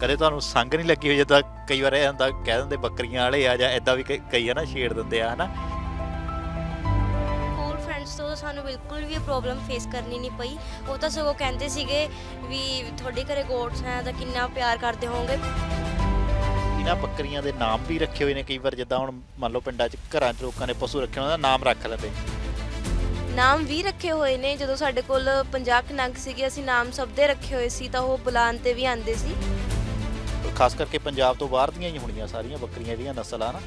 ਕਦੇ ਤੁਹਾਨੂੰ ਸੰਗ ਨਹੀਂ ਲੱਗੀ ਹੋਈ ਜਿੱਦਾਂ ਕਈ ਵਾਰ ਇਹ ਹੁੰਦਾ ਕਹਿ ਦਿੰਦੇ ਬੱਕਰੀਆਂ ਵਾਲੇ ਆ ਜਾਂ ਇਦਾਂ ਵੀ ਕਈ- ਆ ਨਾ ਛੇੜ ਦਿੰਦੇ ਆ ਹਨਾ? ਸਕੂਲ ਫਰੈਂਡਸ ਤੋਂ ਸਾਨੂੰ ਬਿਲਕੁਲ ਵੀ ਪ੍ਰੋਬਲਮ ਫੇਸ ਕਰਨੀ ਨਹੀਂ ਪਈ। ਉਹ ਤਾਂ ਸਗੋਂ ਕਹਿੰਦੇ ਸੀਗੇ ਵੀ ਤੁਹਾਡੇ ਘਰੇ ਗੋਟਸ ਹੈ ਤਾਂ ਕਿੰਨਾ ਪਿਆਰ ਕਰਦੇ ਹੋਵੋਗੇ। ਇਹਨਾਂ ਬੱਕਰੀਆਂ ਦੇ ਨਾਮ ਵੀ ਰੱਖੇ ਹੋਏ ਨੇ ਕਈ ਵਾਰ ਜਿੱਦਾਂ ਹੁਣ ਮੰਨ ਲਓ ਪਿੰਡਾਂ 'ਚ ਘਰਾਂ 'ਚ ਲੋਕਾਂ ਨੇ ਪਸ਼ੂ ਰੱਖੇ ਉਹਨਾਂ ਦਾ ਨਾਮ ਰੱਖ ਲੈਂਦੇ। ਨਾਮ ਵੀ ਰੱਖੇ ਹੋਏ ਨੇ। ਜਦੋਂ ਸਾਡੇ ਕੋਲ 50 ਕੁ ਨਗ ਸੀਗੇ ਅਸੀਂ ਨਾਮ ਸਭ ਦੇ ਰੱਖੇ ਹੋਏ ਸੀ ਤਾਂ ਉਹ ਬੁਲਾਉਣ ਤੇ ਵੀ ਆਂਦੇ ਸੀ। ਖਾਸ ਕਰਕੇ ਪੰਜਾਬ ਤੋਂ ਬਾਹਰ ਦੀਆਂ ਹੀ ਹੋਣੀਆਂ ਸਾਰੀਆਂ ਬੱਕਰੀਆਂ ਜਿਹੜੀਆਂ ਨਸਲ ਆ ਨਾ।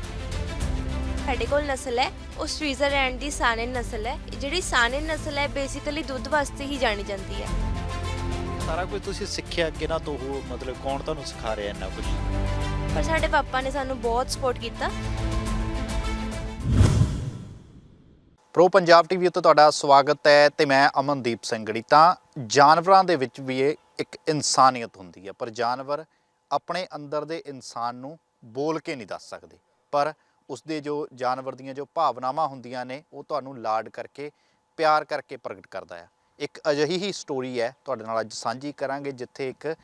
ਸਾਡੇ ਕੋਲ ਨਸਲ ਹੈ ਉਹ ਸਵਿਟਜ਼ਰਲੈਂਡ ਦੀ ਸਾਨਨ ਨਸਲ ਹੈ। ਜਿਹੜੀ ਸਾਨਨ ਨਸਲ ਹੈ ਬੇਸਿਕਲੀ ਦੁੱਧ ਵਾਸਤੇ ਹੀ ਜਾਣੀ ਜਾਂਦੀ ਹੈ। ਸਾਰਾ ਕੁਝ ਤੁਸੀਂ ਸਿੱਖਿਆ ਕਿਹਨਾਂ ਤੋਂ ਹੋ ਮਤਲਬ ਕੌਣ ਤੁਹਾਨੂੰ ਸਿਖਾ ਰਿਹਾ ਇੰਨਾ ਕੁਝ? ਪਰ ਸਾਡੇ ਪਾਪਾ ਨੇ ਸਾਨੂੰ ਬਹੁਤ ਸਪੋਰਟ ਕੀਤਾ। ਪ੍ਰੋ ਪੰਜਾਬ ਟੀਵੀ ਉੱਤੇ ਤੁਹਾਡਾ ਸਵਾਗਤ ਹੈ ਤੇ ਮੈਂ ਅਮਨਦੀਪ ਸਿੰਘੜੀ ਤਾਂ ਜਾਨਵਰਾਂ ਦੇ ਵਿੱਚ ਵੀ ਇਹ ਇੱਕ ਇਨਸਾਨੀਅਤ ਹੁੰਦੀ ਹੈ ਪਰ ਜਾਨਵਰ ਆਪਣੇ ਅੰਦਰ ਦੇ ਇਨਸਾਨ ਨੂੰ ਬੋਲ ਕੇ ਨਹੀਂ ਦੱਸ ਸਕਦੇ। ਪਰ ਉਸਦੇ ਜੋ ਜਾਨਵਰ ਦੀਆਂ ਜੋ ਭਾਵਨਾਵਾਂ ਹੁੰਦੀਆਂ ਨੇ, ਉਹ ਤੁਹਾਨੂੰ ਲਾਡ ਕਰਕੇ, ਪਿਆਰ ਕਰਕੇ ਪ੍ਰਗਟ ਕਰਦਾ ਆ। ਇੱਕ ਅਜਿਹੀ ਹੀ ਸਟੋਰੀ ਹੈ, ਤੁਹਾਡੇ ਨਾਲ ਅੱਜ ਸਾਂਝੀ ਕਰਾਂਗੇ, ਜਿੱਥੇ ਇੱਕ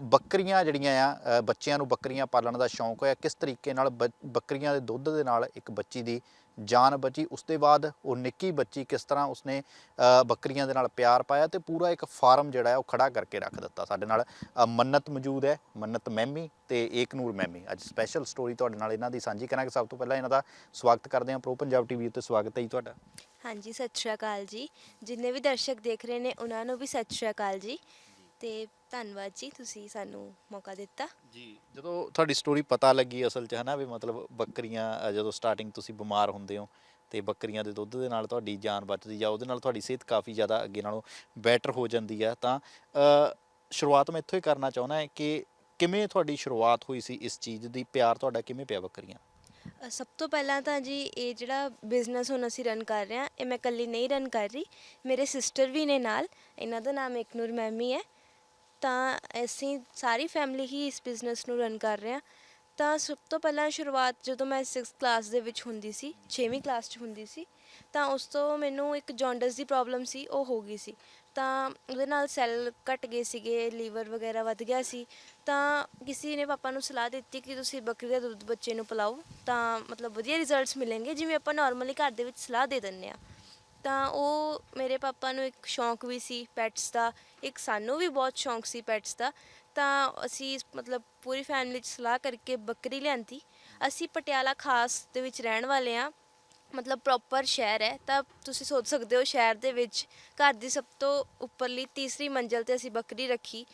ਬੱਕਰੀਆਂ ਜਿਹੜੀਆਂ ਆ ਬੱਚਿਆਂ ਨੂੰ ਬੱਕਰੀਆਂ ਪਾਲਣ ਦਾ ਸ਼ੌਂਕ ਹੋਇਆ, ਕਿਸ ਤਰੀਕੇ ਨਾਲ ਬ- ਬੱਕਰੀਆਂ ਦੇ ਦੁੱਧ ਦੇ ਨਾਲ ਇੱਕ ਬੱਚੀ ਦੀ ਜਾਨ ਬਚੀ, ਉਸ ਤੋਂ ਬਾਅਦ ਉਹ ਨਿੱਕੀ ਬੱਚੀ ਕਿਸ ਤਰ੍ਹਾਂ ਉਸਨੇ ਬੱਕਰੀਆਂ ਦੇ ਨਾਲ ਪਿਆਰ ਪਾਇਆ ਤੇ ਪੂਰਾ ਇੱਕ ਫਾਰਮ ਜਿਹੜਾ ਹੈ ਉਹ ਖੜਾ ਕਰਕੇ ਰੱਖ ਦਿੱਤਾ ਸਾਡੇ ਨਾਲ। ਮੰਨਤ ਮੌਜੂਦ ਹੈ, ਮੰਨਤ ਮਹਿਮੀ ਤੇ ਏਕਨੂਰ ਮਹਿਮੀ। ਅੱਜ ਸਪੈਸ਼ਲ ਸਟੋਰੀ ਤੁਹਾਡੇ ਨਾਲ ਇਹਨਾਂ ਦੀ ਸਾਂਝੀ ਕਰਾਂਗੇ। ਸਭ ਤੋਂ ਪਹਿਲਾਂ ਇਹਨਾਂ ਦਾ ਸਵਾਗਤ ਕਰਦੇ ਹਾਂ ਪ੍ਰੋ ਪੰਜਾਬ ਟੀਵੀ ਉੱਤੇ ਸਵਾਗਤ ਹੈ ਜੀ ਤੁਹਾਡਾ। ਹਾਂਜੀ, ਸਤਿ ਸ਼੍ਰੀ ਅਕਾਲ ਜੀ। ਜਿੰਨੇ ਵੀ ਦਰਸ਼ਕ ਦੇਖ ਰਹੇ ਨੇ, ਉਹਨਾਂ ਨੂੰ ਵੀ ਸਤਿ ਸ਼੍ਰੀ ਅਕਾਲ ਜੀ। ਤੇ ਧੰਨਵਾਦ ਜੀ ਤੁਸੀਂ ਸਾਨੂੰ ਮੌਕਾ ਦਿੱਤਾ। ਜੀ ਜਦੋਂ ਤੁਹਾਡੀ ਸਟੋਰੀ ਪਤਾ ਲੱਗੀ ਅਸਲ 'ਚ ਹਨਾ ਵੀ ਮਤਲਬ ਬੱਕਰੀਆਂ ਅ, ਜਦੋਂ ਸਟਾਰਟਿੰਗ ਤੁਸੀਂ ਬਿਮਾਰ ਹੁੰਦੇ ਹੋ ਤੇ ਬੱਕਰੀਆਂ ਦੇ ਦੁੱਧ ਦੇ ਨਾਲ ਤੁਹਾਡੀ ਜਾਨ ਬਚਦੀ ਜਾਂ ਉਹਦੇ ਨਾਲ ਤੁਹਾਡੀ ਸਿਹਤ ਕਾਫੀ ਜ਼ਿਆਦਾ ਅੱਗੇ ਨਾਲੋਂ ਬੈਟਰ ਹੋ ਜਾਂਦੀ ਆ ਤਾਂ ਅ, ਸ਼ੁਰੂਆਤ ਮੈਂ ਇੱਥੋਂ ਹੀ ਕਰਨਾ ਚਾਹੁੰਦਾ ਹਾਂ ਕਿ ਕਿਵੇਂ ਤੁਹਾਡੀ ਸ਼ੁਰੂਆਤ ਹੋਈ ਸੀ ਇਸ ਚੀਜ਼ ਦੀ ਪਿਆਰ ਤੁਹਾਡਾ ਕਿਵੇਂ ਪਿਆ ਬੱਕਰੀਆਂ? ਅ, ਸਭ ਤੋਂ ਪਹਿਲਾਂ ਤਾਂ ਜੀ ਇਹ ਜਿਹੜਾ ਬਿਜ਼ਨਸ ਹੁਣ ਅਸੀਂ ਰਨ ਕਰ ਰਹੇ ਹਾਂ ਇਹ ਮੈਂ ਇਕੱਲੀ ਨਹੀਂ ਰਨ ਕਰ ਰਹੀ ਮੇਰੇ ਸਿਸਟਰ ਵੀ ਨੇ ਨਾਲ ਇਹਨਾਂ ਦਾ ਨਾਮ ਇਕਨੂਰ ਮੈਮੀ ਹੈ। ਤਾਂ ਅਸੀਂ ਸਾਰੀ ਫੈਮਿਲੀ ਹੀ ਇਸ ਬਿਜ਼ਨਸ ਨੂੰ ਰਨ ਕਰ ਰਹੇ ਹਾਂ। ਤਾਂ ਸਭ ਤੋਂ ਪਹਿਲਾਂ ਸ਼ੁਰੂਆਤ ਜਦੋਂ ਮੈਂ 6th ਕਲਾਸ ਦੇ ਵਿੱਚ ਹੁੰਦੀ ਸੀ 6ਵੀਂ ਕਲਾਸ 'ਚ ਹੁੰਦੀ ਸੀ, ਤਾਂ ਉਸ ਤੋਂ ਮੈਨੂੰ ਇੱਕ ਜੌਂਡਸ ਦੀ ਪ੍ਰੋਬਲਮ ਸੀ, ਉਹ ਹੋ ਗਈ ਸੀ। ਤਾਂ ਉਹਦੇ ਨਾਲ ਸੈੱਲ ਘਟ ਗਏ ਸੀਗੇ ਲੀਵਰ ਵਗੈਰਾ ਵੱਧ ਗਿਆ ਸੀ। ਤਾਂ ਕਿਸੇ ਨੇ ਪਾਪਾ ਨੂੰ ਸਲਾਹ ਦਿੱਤੀ ਕਿ ਤੁਸੀਂ ਬੱਕਰੀ ਦਾ ਦੁੱਧ ਬੱਚੇ ਨੂੰ ਪਿਲਾਓ, ਤਾਂ ਮਤਲਬ ਵਧੀਆ ਰਿਜ਼ਲਟਸ ਮਿਲਣਗੇ, ਜਿਵੇਂ ਆਪਾਂ ਨਾਰਮਲੀ ਘਰ ਦੇ ਵਿੱਚ ਸਲਾਹ ਦੇ ਦਿੰਨੇ ਆ ਤਾਂ ਉਹ ਮੇਰੇ ਪਾਪਾ ਨੂੰ ਇੱਕ ਸ਼ੌਂਕ ਵੀ ਸੀ ਪੈਟਸ ਦਾ, ਇੱਕ ਸਾਨੂੰ ਵੀ ਬਹੁਤ ਸ਼ੌਂਕ ਸੀ ਪੈਟਸ ਦਾ, ਤਾਂ ਅਸੀਂ ਮਤਲਬ ਪੂਰੀ ਫੈਮਿਲੀ 'ਚ ਸਲਾਹ ਕਰਕੇ ਬੱਕਰੀ ਲਿਆਂਦੀ। ਅਸੀਂ ਪਟਿਆਲਾ ਖਾਸ ਦੇ ਵਿੱਚ ਰਹਿਣ ਵਾਲੇ ਆ ਮਤਲਬ ਪ੍ਰੋਪਰ ਸ਼ਹਿਰ ਹੈ, ਤਾਂ ਤੁਸੀਂ ਸੋਚ ਸਕਦੇ ਹੋ ਸ਼ਹਿਰ ਦੇ ਵਿੱਚ ਘਰ ਦੀ ਸਭ ਤੋਂ ਉੱਪਰਲੀ ਤੀਸਰੀ ਮੰਜ਼ਲ ਤੇ ਅਸੀਂ ਬੱਕਰੀ ਰੱਖੀ,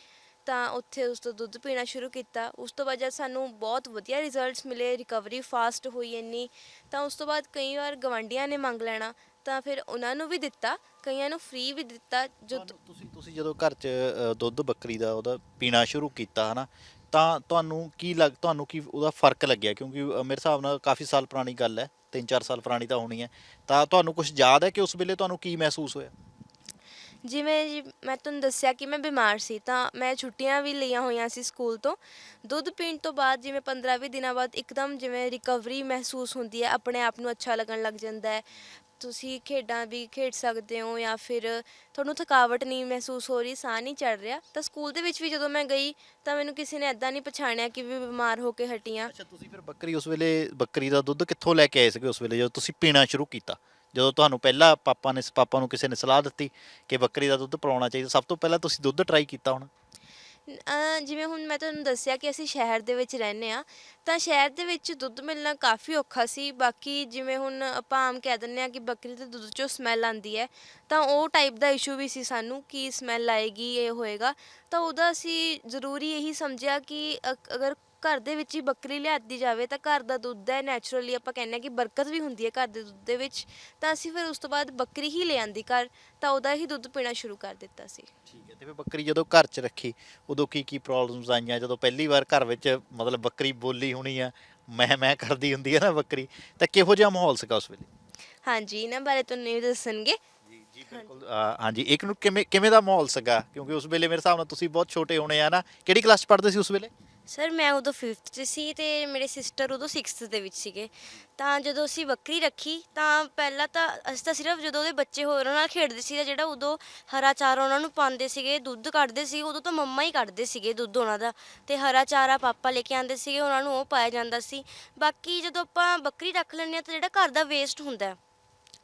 ਤਾਂ ਉੱਥੇ ਉਸ ਤੋਂ ਦੁੱਧ ਪੀਣਾ ਸ਼ੁਰੂ ਕੀਤਾ। ਉਸ ਤੋਂ ਬਾਅਦ ਜਦ ਸਾਨੂੰ ਬਹੁਤ ਵਧੀਆ ਰਿਜ਼ਲਟਸ ਮਿਲੇ ਰਿਕਵਰੀ ਫਾਸਟ ਹੋਈ ਇੰਨੀ, ਤਾਂ ਉਸ ਤੋਂ ਬਾਅਦ ਕਈ ਵਾਰ ਗਵਾਂਡੀਆਂ ਨੇ ਮੰਗ ਲੈਣਾ ਤਾਂ ਫਿਰ ਉਹਨਾਂ ਨੂੰ ਵੀ ਦਿੱਤਾ ਕਈਆਂ ਨੂੰ ਫ੍ਰੀ ਵੀ ਦਿੱਤਾ ਜੋ ਤੁਹਾਨੂੰ- ਤੁਸੀਂ ਤੁਸੀਂ ਜਦੋਂ ਘਰ 'ਚ ਅ, ਦੁੱਧ ਬੱਕਰੀ ਦਾ ਉਹਦਾ ਪੀਣਾ ਸ਼ੁਰੂ ਕੀਤਾ ਹਨਾ ਤਾਂ ਤੁਹਾਨੂੰ ਕੀ ਲੱਗ ਤੁਹਾਨੂੰ ਕੀ ਉਹਦਾ ਫ਼ਰਕ ਲੱਗਿਆ? ਕਿਉਂਕਿ ਅ, ਮੇਰੇ ਹਿਸਾਬ ਨਾਲ ਕਾਫੀ ਸਾਲ ਪੁਰਾਣੀ ਗੱਲ ਹੈ 3-4 ਸਾਲ ਪੁਰਾਣੀ ਤਾਂ ਹੋਣੀ ਹੈ। ਤਾਂ ਤੁਹਾਨੂੰ ਕੁਝ ਯਾਦ ਹੈ ਕਿ ਉਸ ਵੇਲੇ ਤੁਹਾਨੂੰ ਕੀ ਮਹਿਸੂਸ ਹੋਇਆ? ਜਿਵੇਂ ਜੀ ਮੈਂ ਤੁਹਾਨੂੰ ਦੱਸਿਆ ਕਿ ਮੈਂ ਬਿਮਾਰ ਸੀ ਤਾਂ ਮੈਂ ਛੁੱਟੀਆਂ ਵੀ ਲਈਆਂ ਹੋਈਆਂ ਸੀ ਸਕੂਲ ਤੋਂ। ਦੁੱਧ ਪੀਣ ਤੋਂ ਬਾਅਦ ਜਿਵੇਂ 15-20 ਦਿਨਾਂ ਬਾਅਦ ਇੱਕਦਮ ਜਿਵੇਂ ਰਿਕਵਰੀ ਮਹਿਸੂਸ ਹੁੰਦੀ ਹੈ ਆਪਣੇ ਆਪ ਨੂੰ ਅੱਛਾ ਲੱਗਣ ਲੱਗ ਜਾਂਦਾ ਹੈ। ਤੁਸੀਂ ਖੇਡਾਂ ਵੀ ਖੇਡ ਸਕਦੇ ਹੋ ਜਾਂ ਫਿਰ ਤੁਹਾਨੂੰ ਥਕਾਵਟ ਨਹੀਂ ਮਹਿਸੂਸ ਹੋ ਰਹੀ, ਸਾਹ ਨਹੀਂ ਚੜ ਰਿਹਾ, ਤਾਂ ਸਕੂਲ ਦੇ ਵਿੱਚ ਵੀ ਜਦੋਂ ਮੈਂ ਗਈ ਤਾਂ ਮੈਨੂੰ ਕਿਸੇ ਨੇ ਐਦਾਂ ਨਹੀਂ ਪਛਾਣਿਆ ਕਿ ਵੀ ਬਿਮਾਰ ਹੋ ਕੇ ਹਟੀਆਂ। ਅੱਛਾ, ਤੁਸੀਂ ਫਿਰ ਬੱਕਰੀ ਉਸ ਵੇਲੇ, ਬੱਕਰੀ ਦਾ ਦੁੱਧ ਕਿੱਥੋਂ ਲੈ ਕੇ ਆਏ ਸੀਗੇ ਉਸ ਵੇਲੇ, ਜਦੋਂ ਤੁਸੀਂ ਪੀਣਾ ਸ਼ੁਰੂ ਕੀਤਾ? ਜਦੋਂ ਤੁਹਾਨੂੰ ਪਹਿਲਾਂ ਪਾਪਾ ਨੇ, ਪਾਪਾ ਨੂੰ ਕਿਸੇ ਨੇ ਸਲਾਹ ਦਿੱਤੀ ਕਿ ਬੱਕਰੀ ਦਾ ਦੁੱਧ ਪਿਲਾਉਣਾ ਚਾਹੀਦਾ, ਸਭ ਤੋਂ ਪਹਿਲਾਂ ਤੁਸੀਂ ਦੁੱਧ ਟਰਾਈ ਕੀਤਾ ਹੋਣਾ? ਜਿਵੇਂ ਹੁਣ ਮੈਂ ਤੁਹਾਨੂੰ ਦੱਸਿਆ ਕਿ ਅਸੀਂ ਸ਼ਹਿਰ ਦੇ ਵਿੱਚ ਰਹਿੰਦੇ ਆ ਤਾਂ ਸ਼ਹਿਰ ਦੇ ਵਿੱਚ ਦੁੱਧ ਮਿਲਣਾ ਕਾਫੀ ਔਖਾ ਸੀ। ਬਾਕੀ ਜਿਵੇਂ ਹੁਣ ਆਪਾਂ ਆਮ ਕਹਿ ਦਿੰਦੇ ਆ ਕਿ ਬੱਕਰੀ ਦੇ ਦੁੱਧ ਚੋਂ ਸਮੈਲ ਆਉਂਦੀ ਹੈ, ਤਾਂ ਉਹ ਟਾਈਪ ਦਾ ਇਸ਼ੂ ਵੀ ਸੀ ਸਾਨੂੰ ਕਿ ਸਮੈਲ ਆਏਗੀ, ਇਹ ਹੋਏਗਾ। ਤਾਂ ਉਹਦਾ ਅਸੀਂ ਜ਼ਰੂਰੀ ਇਹੀ ਸਮਝਿਆ ਕਿ ਅਗਰ ਘਰ ਦੇ ਵਿੱਚ ਹੀ ਬੱਕਰੀ ਲਿਆਦੀ ਜਾਵੇ ਤਾਂ ਘਰ ਦਾ ਦੁੱਧ ਹੈ ਨੈਚੁਰਲੀ ਆਪਾਂ ਕਹਿੰਦੇ ਆ ਕਿ ਬਰਕਤ ਵੀ ਹੁੰਦੀ ਹੈ ਘਰ ਦੇ ਦੁੱਧ ਦੇ ਵਿੱਚ। ਤਾਂ ਅਸੀਂ ਫਿਰ ਉਸ ਤੋਂ ਬਾਅਦ ਬੱਕਰੀ ਹੀ ਲੈ ਆਂਦੀ ਘਰ ਤਾਂ ਉਹਦਾ ਹੀ ਦੁੱਧ ਪੀਣਾ ਸ਼ੁਰੂ ਕਰ ਦਿੱਤਾ ਸੀ। ਠੀਕ ਹੈ ਤੇ ਫਿਰ ਬੱਕਰੀ ਜਦੋਂ ਘਰ 'ਚ ਰੱਖੀ ਉਦੋਂ ਕੀ ਕੀ ਪ੍ਰੋਬਲਮਸ ਆਈਆਂ? ਜਦੋਂ ਪਹਿਲੀ ਵਾਰ ਘਰ ਵਿੱਚ ਮਤਲਬ ਬੱਕਰੀ ਬੋਲੀ ਹੋਣੀ ਆ ਮੈਂ ਮੈਂ ਕਰਦੀ ਹੁੰਦੀ ਹੈ ਨਾ ਬੱਕਰੀ ਤਾਂ ਕਿਹੋ ਜਿਹਾ ਮਾਹੌਲ ਸੀਗਾ ਉਸ ਵੇਲੇ? ਹਾਂਜੀ ਇਹਨਾਂ ਬਾਰੇ ਤੁਹਾਨੂੰ ਇਹ ਦੱਸਣਗੇ। ਜੀ ਬਿਲਕੁਲ ਹਾਂਜੀ ਇੱਕ ਨੂੰ ਕਿਵੇਂ ਕਿਵੇਂ ਦਾ ਮਾਹੌਲ ਸੀਗਾ? ਕਿਉਂਕਿ ਉਸ ਵੇਲੇ ਮੇਰੇ ਹਿਸਾਬ ਨਾਲ ਤੁਸੀਂ ਬਹੁਤ ਛੋਟੇ ਹੋਣੇ ਆ ਨਾ ਕਿਹੜੀ ਕਲਾਸ 'ਚ ਪੜ੍ਹਦੇ ਸੀ ਉਸ ਵੇਲੇ? ਸਰ, ਮੈਂ ਉਦੋਂ 5th 'ਚ ਸੀ ਤੇ ਮੇਰੇ ਸਿਸਟਰ ਉਦੋਂ 6th ਦੇ ਵਿੱਚ ਸੀਗੇ। ਤਾਂ ਜਦੋਂ ਅਸੀਂ ਬੱਕਰੀ ਰੱਖੀ, ਤਾਂ ਪਹਿਲਾਂ ਤਾਂ ਅਸੀਂ ਤਾਂ ਸਿਰਫ ਜਦੋਂ ਉਹਦੇ ਬੱਚੇ ਹੋਰ ਉਹਨਾਂ ਨਾਲ ਖੇਡਦੇ ਸੀ ਤਾਂ ਜਿਹੜਾ ਉਦੋਂ ਹਰਾ ਚਾਰਾ ਉਹਨਾਂ ਨੂੰ ਪਾਉਂਦੇ ਸੀਗੇ, ਦੁੱਧ ਕੱਢਦੇ ਸੀ, ਉਦੋਂ ਤਾਂ ਮੰਮਾ ਹੀ ਕੱਢਦੇ ਸੀਗੇ ਦੁੱਧ ਉਹਨਾਂ ਦਾ। ਤੇ ਹਰਾ ਚਾਰਾ ਪਾਪਾ ਲੈ ਕੇ ਆਉਂਦੇ ਸੀਗੇ, ਉਹਨਾਂ ਨੂੰ ਉਹ ਪਾਇਆ ਜਾਂਦਾ ਸੀ। ਬਾਕੀ ਜਦੋਂ ਆਪਾਂ ਬੱਕਰੀ ਰੱਖ ਲੈਂਦੇ ਹਾਂ ਤਾਂ ਜਿਹੜਾ ਘਰ ਦਾ ਵੇਸਟ ਹੁੰਦਾ ਹੈ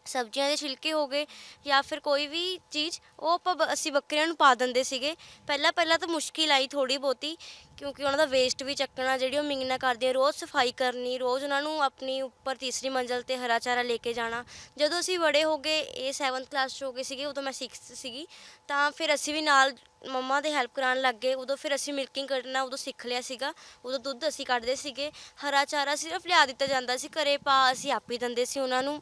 ਸਬਜ਼ੀਆਂ ਦੇ ਛਿਲਕੇ ਹੋ ਗਏ ਜਾਂ ਫਿਰ ਕੋਈ ਵੀ ਚੀਜ਼, ਉਹ ਆਪਾਂ ਬ- ਅਸੀਂ ਬੱਕਰੀਆਂ ਨੂੰ ਪਾ ਦਿੰਦੇ ਸੀਗੇ। ਪਹਿਲਾਂ ਪਹਿਲਾਂ ਤਾਂ ਮੁਸ਼ਕਿਲ ਆਈ ਥੋੜੀ ਬਹੁਤੀ, ਕਿਉਂਕਿ ਉਹਨਾਂ ਦਾ ਵੇਸਟ ਵੀ ਚੱਕਣਾ, ਜਿਹੜੀ ਉਹ ਮਿੰਗਣਾ ਕਰਦੀਆਂ ਰੋਜ਼ ਸਫ਼ਾਈ ਕਰਨੀ, ਰੋਜ਼ ਉਹਨਾਂ ਨੂੰ ਆਪਣੀ ਉੱਪਰ ਤੀਸਰੀ ਮੰਜ਼ਲ ਤੇ ਹਰਾ ਚਾਰਾ ਲੈ ਕੇ ਜਾਣਾ। ਜਦੋਂ ਅਸੀਂ ਬੜੇ ਹੋ ਗਏ, ਇਹ 7th ਕਲਾਸ 'ਚ ਹੋ ਗਏ ਸੀਗੇ, ਉਦੋਂ ਮੈਂ 6th ਸੀਗੀ, ਤਾਂ ਫਿਰ ਅਸੀਂ ਵੀ ਨਾਲ ਮੰਮਾ ਦੇ ਹੈਲਪ ਕਰਾਉਣ ਲੱਗ ਗਏ। ਉਦੋਂ ਫਿਰ ਅਸੀਂ ਮਿਲਕਿੰਗ ਕਰਨਾ, ਉਦੋਂ ਸਿੱਖ ਲਿਆ ਸੀਗਾ। ਉਦੋਂ ਦੁੱਧ ਅਸੀਂ ਕੱਢਦੇ ਸੀਗੇ। ਹਰਾ ਚਾਰਾ ਸਿਰਫ ਲਿਆ ਦਿੱਤਾ ਜਾਂਦਾ ਸੀ, ਘਰੇ ਪਾ ਅਸੀਂ ਆਪ ਹੀ ਦਿੰਦੇ ਸੀ ਉਹਨਾਂ ਨੂੰ।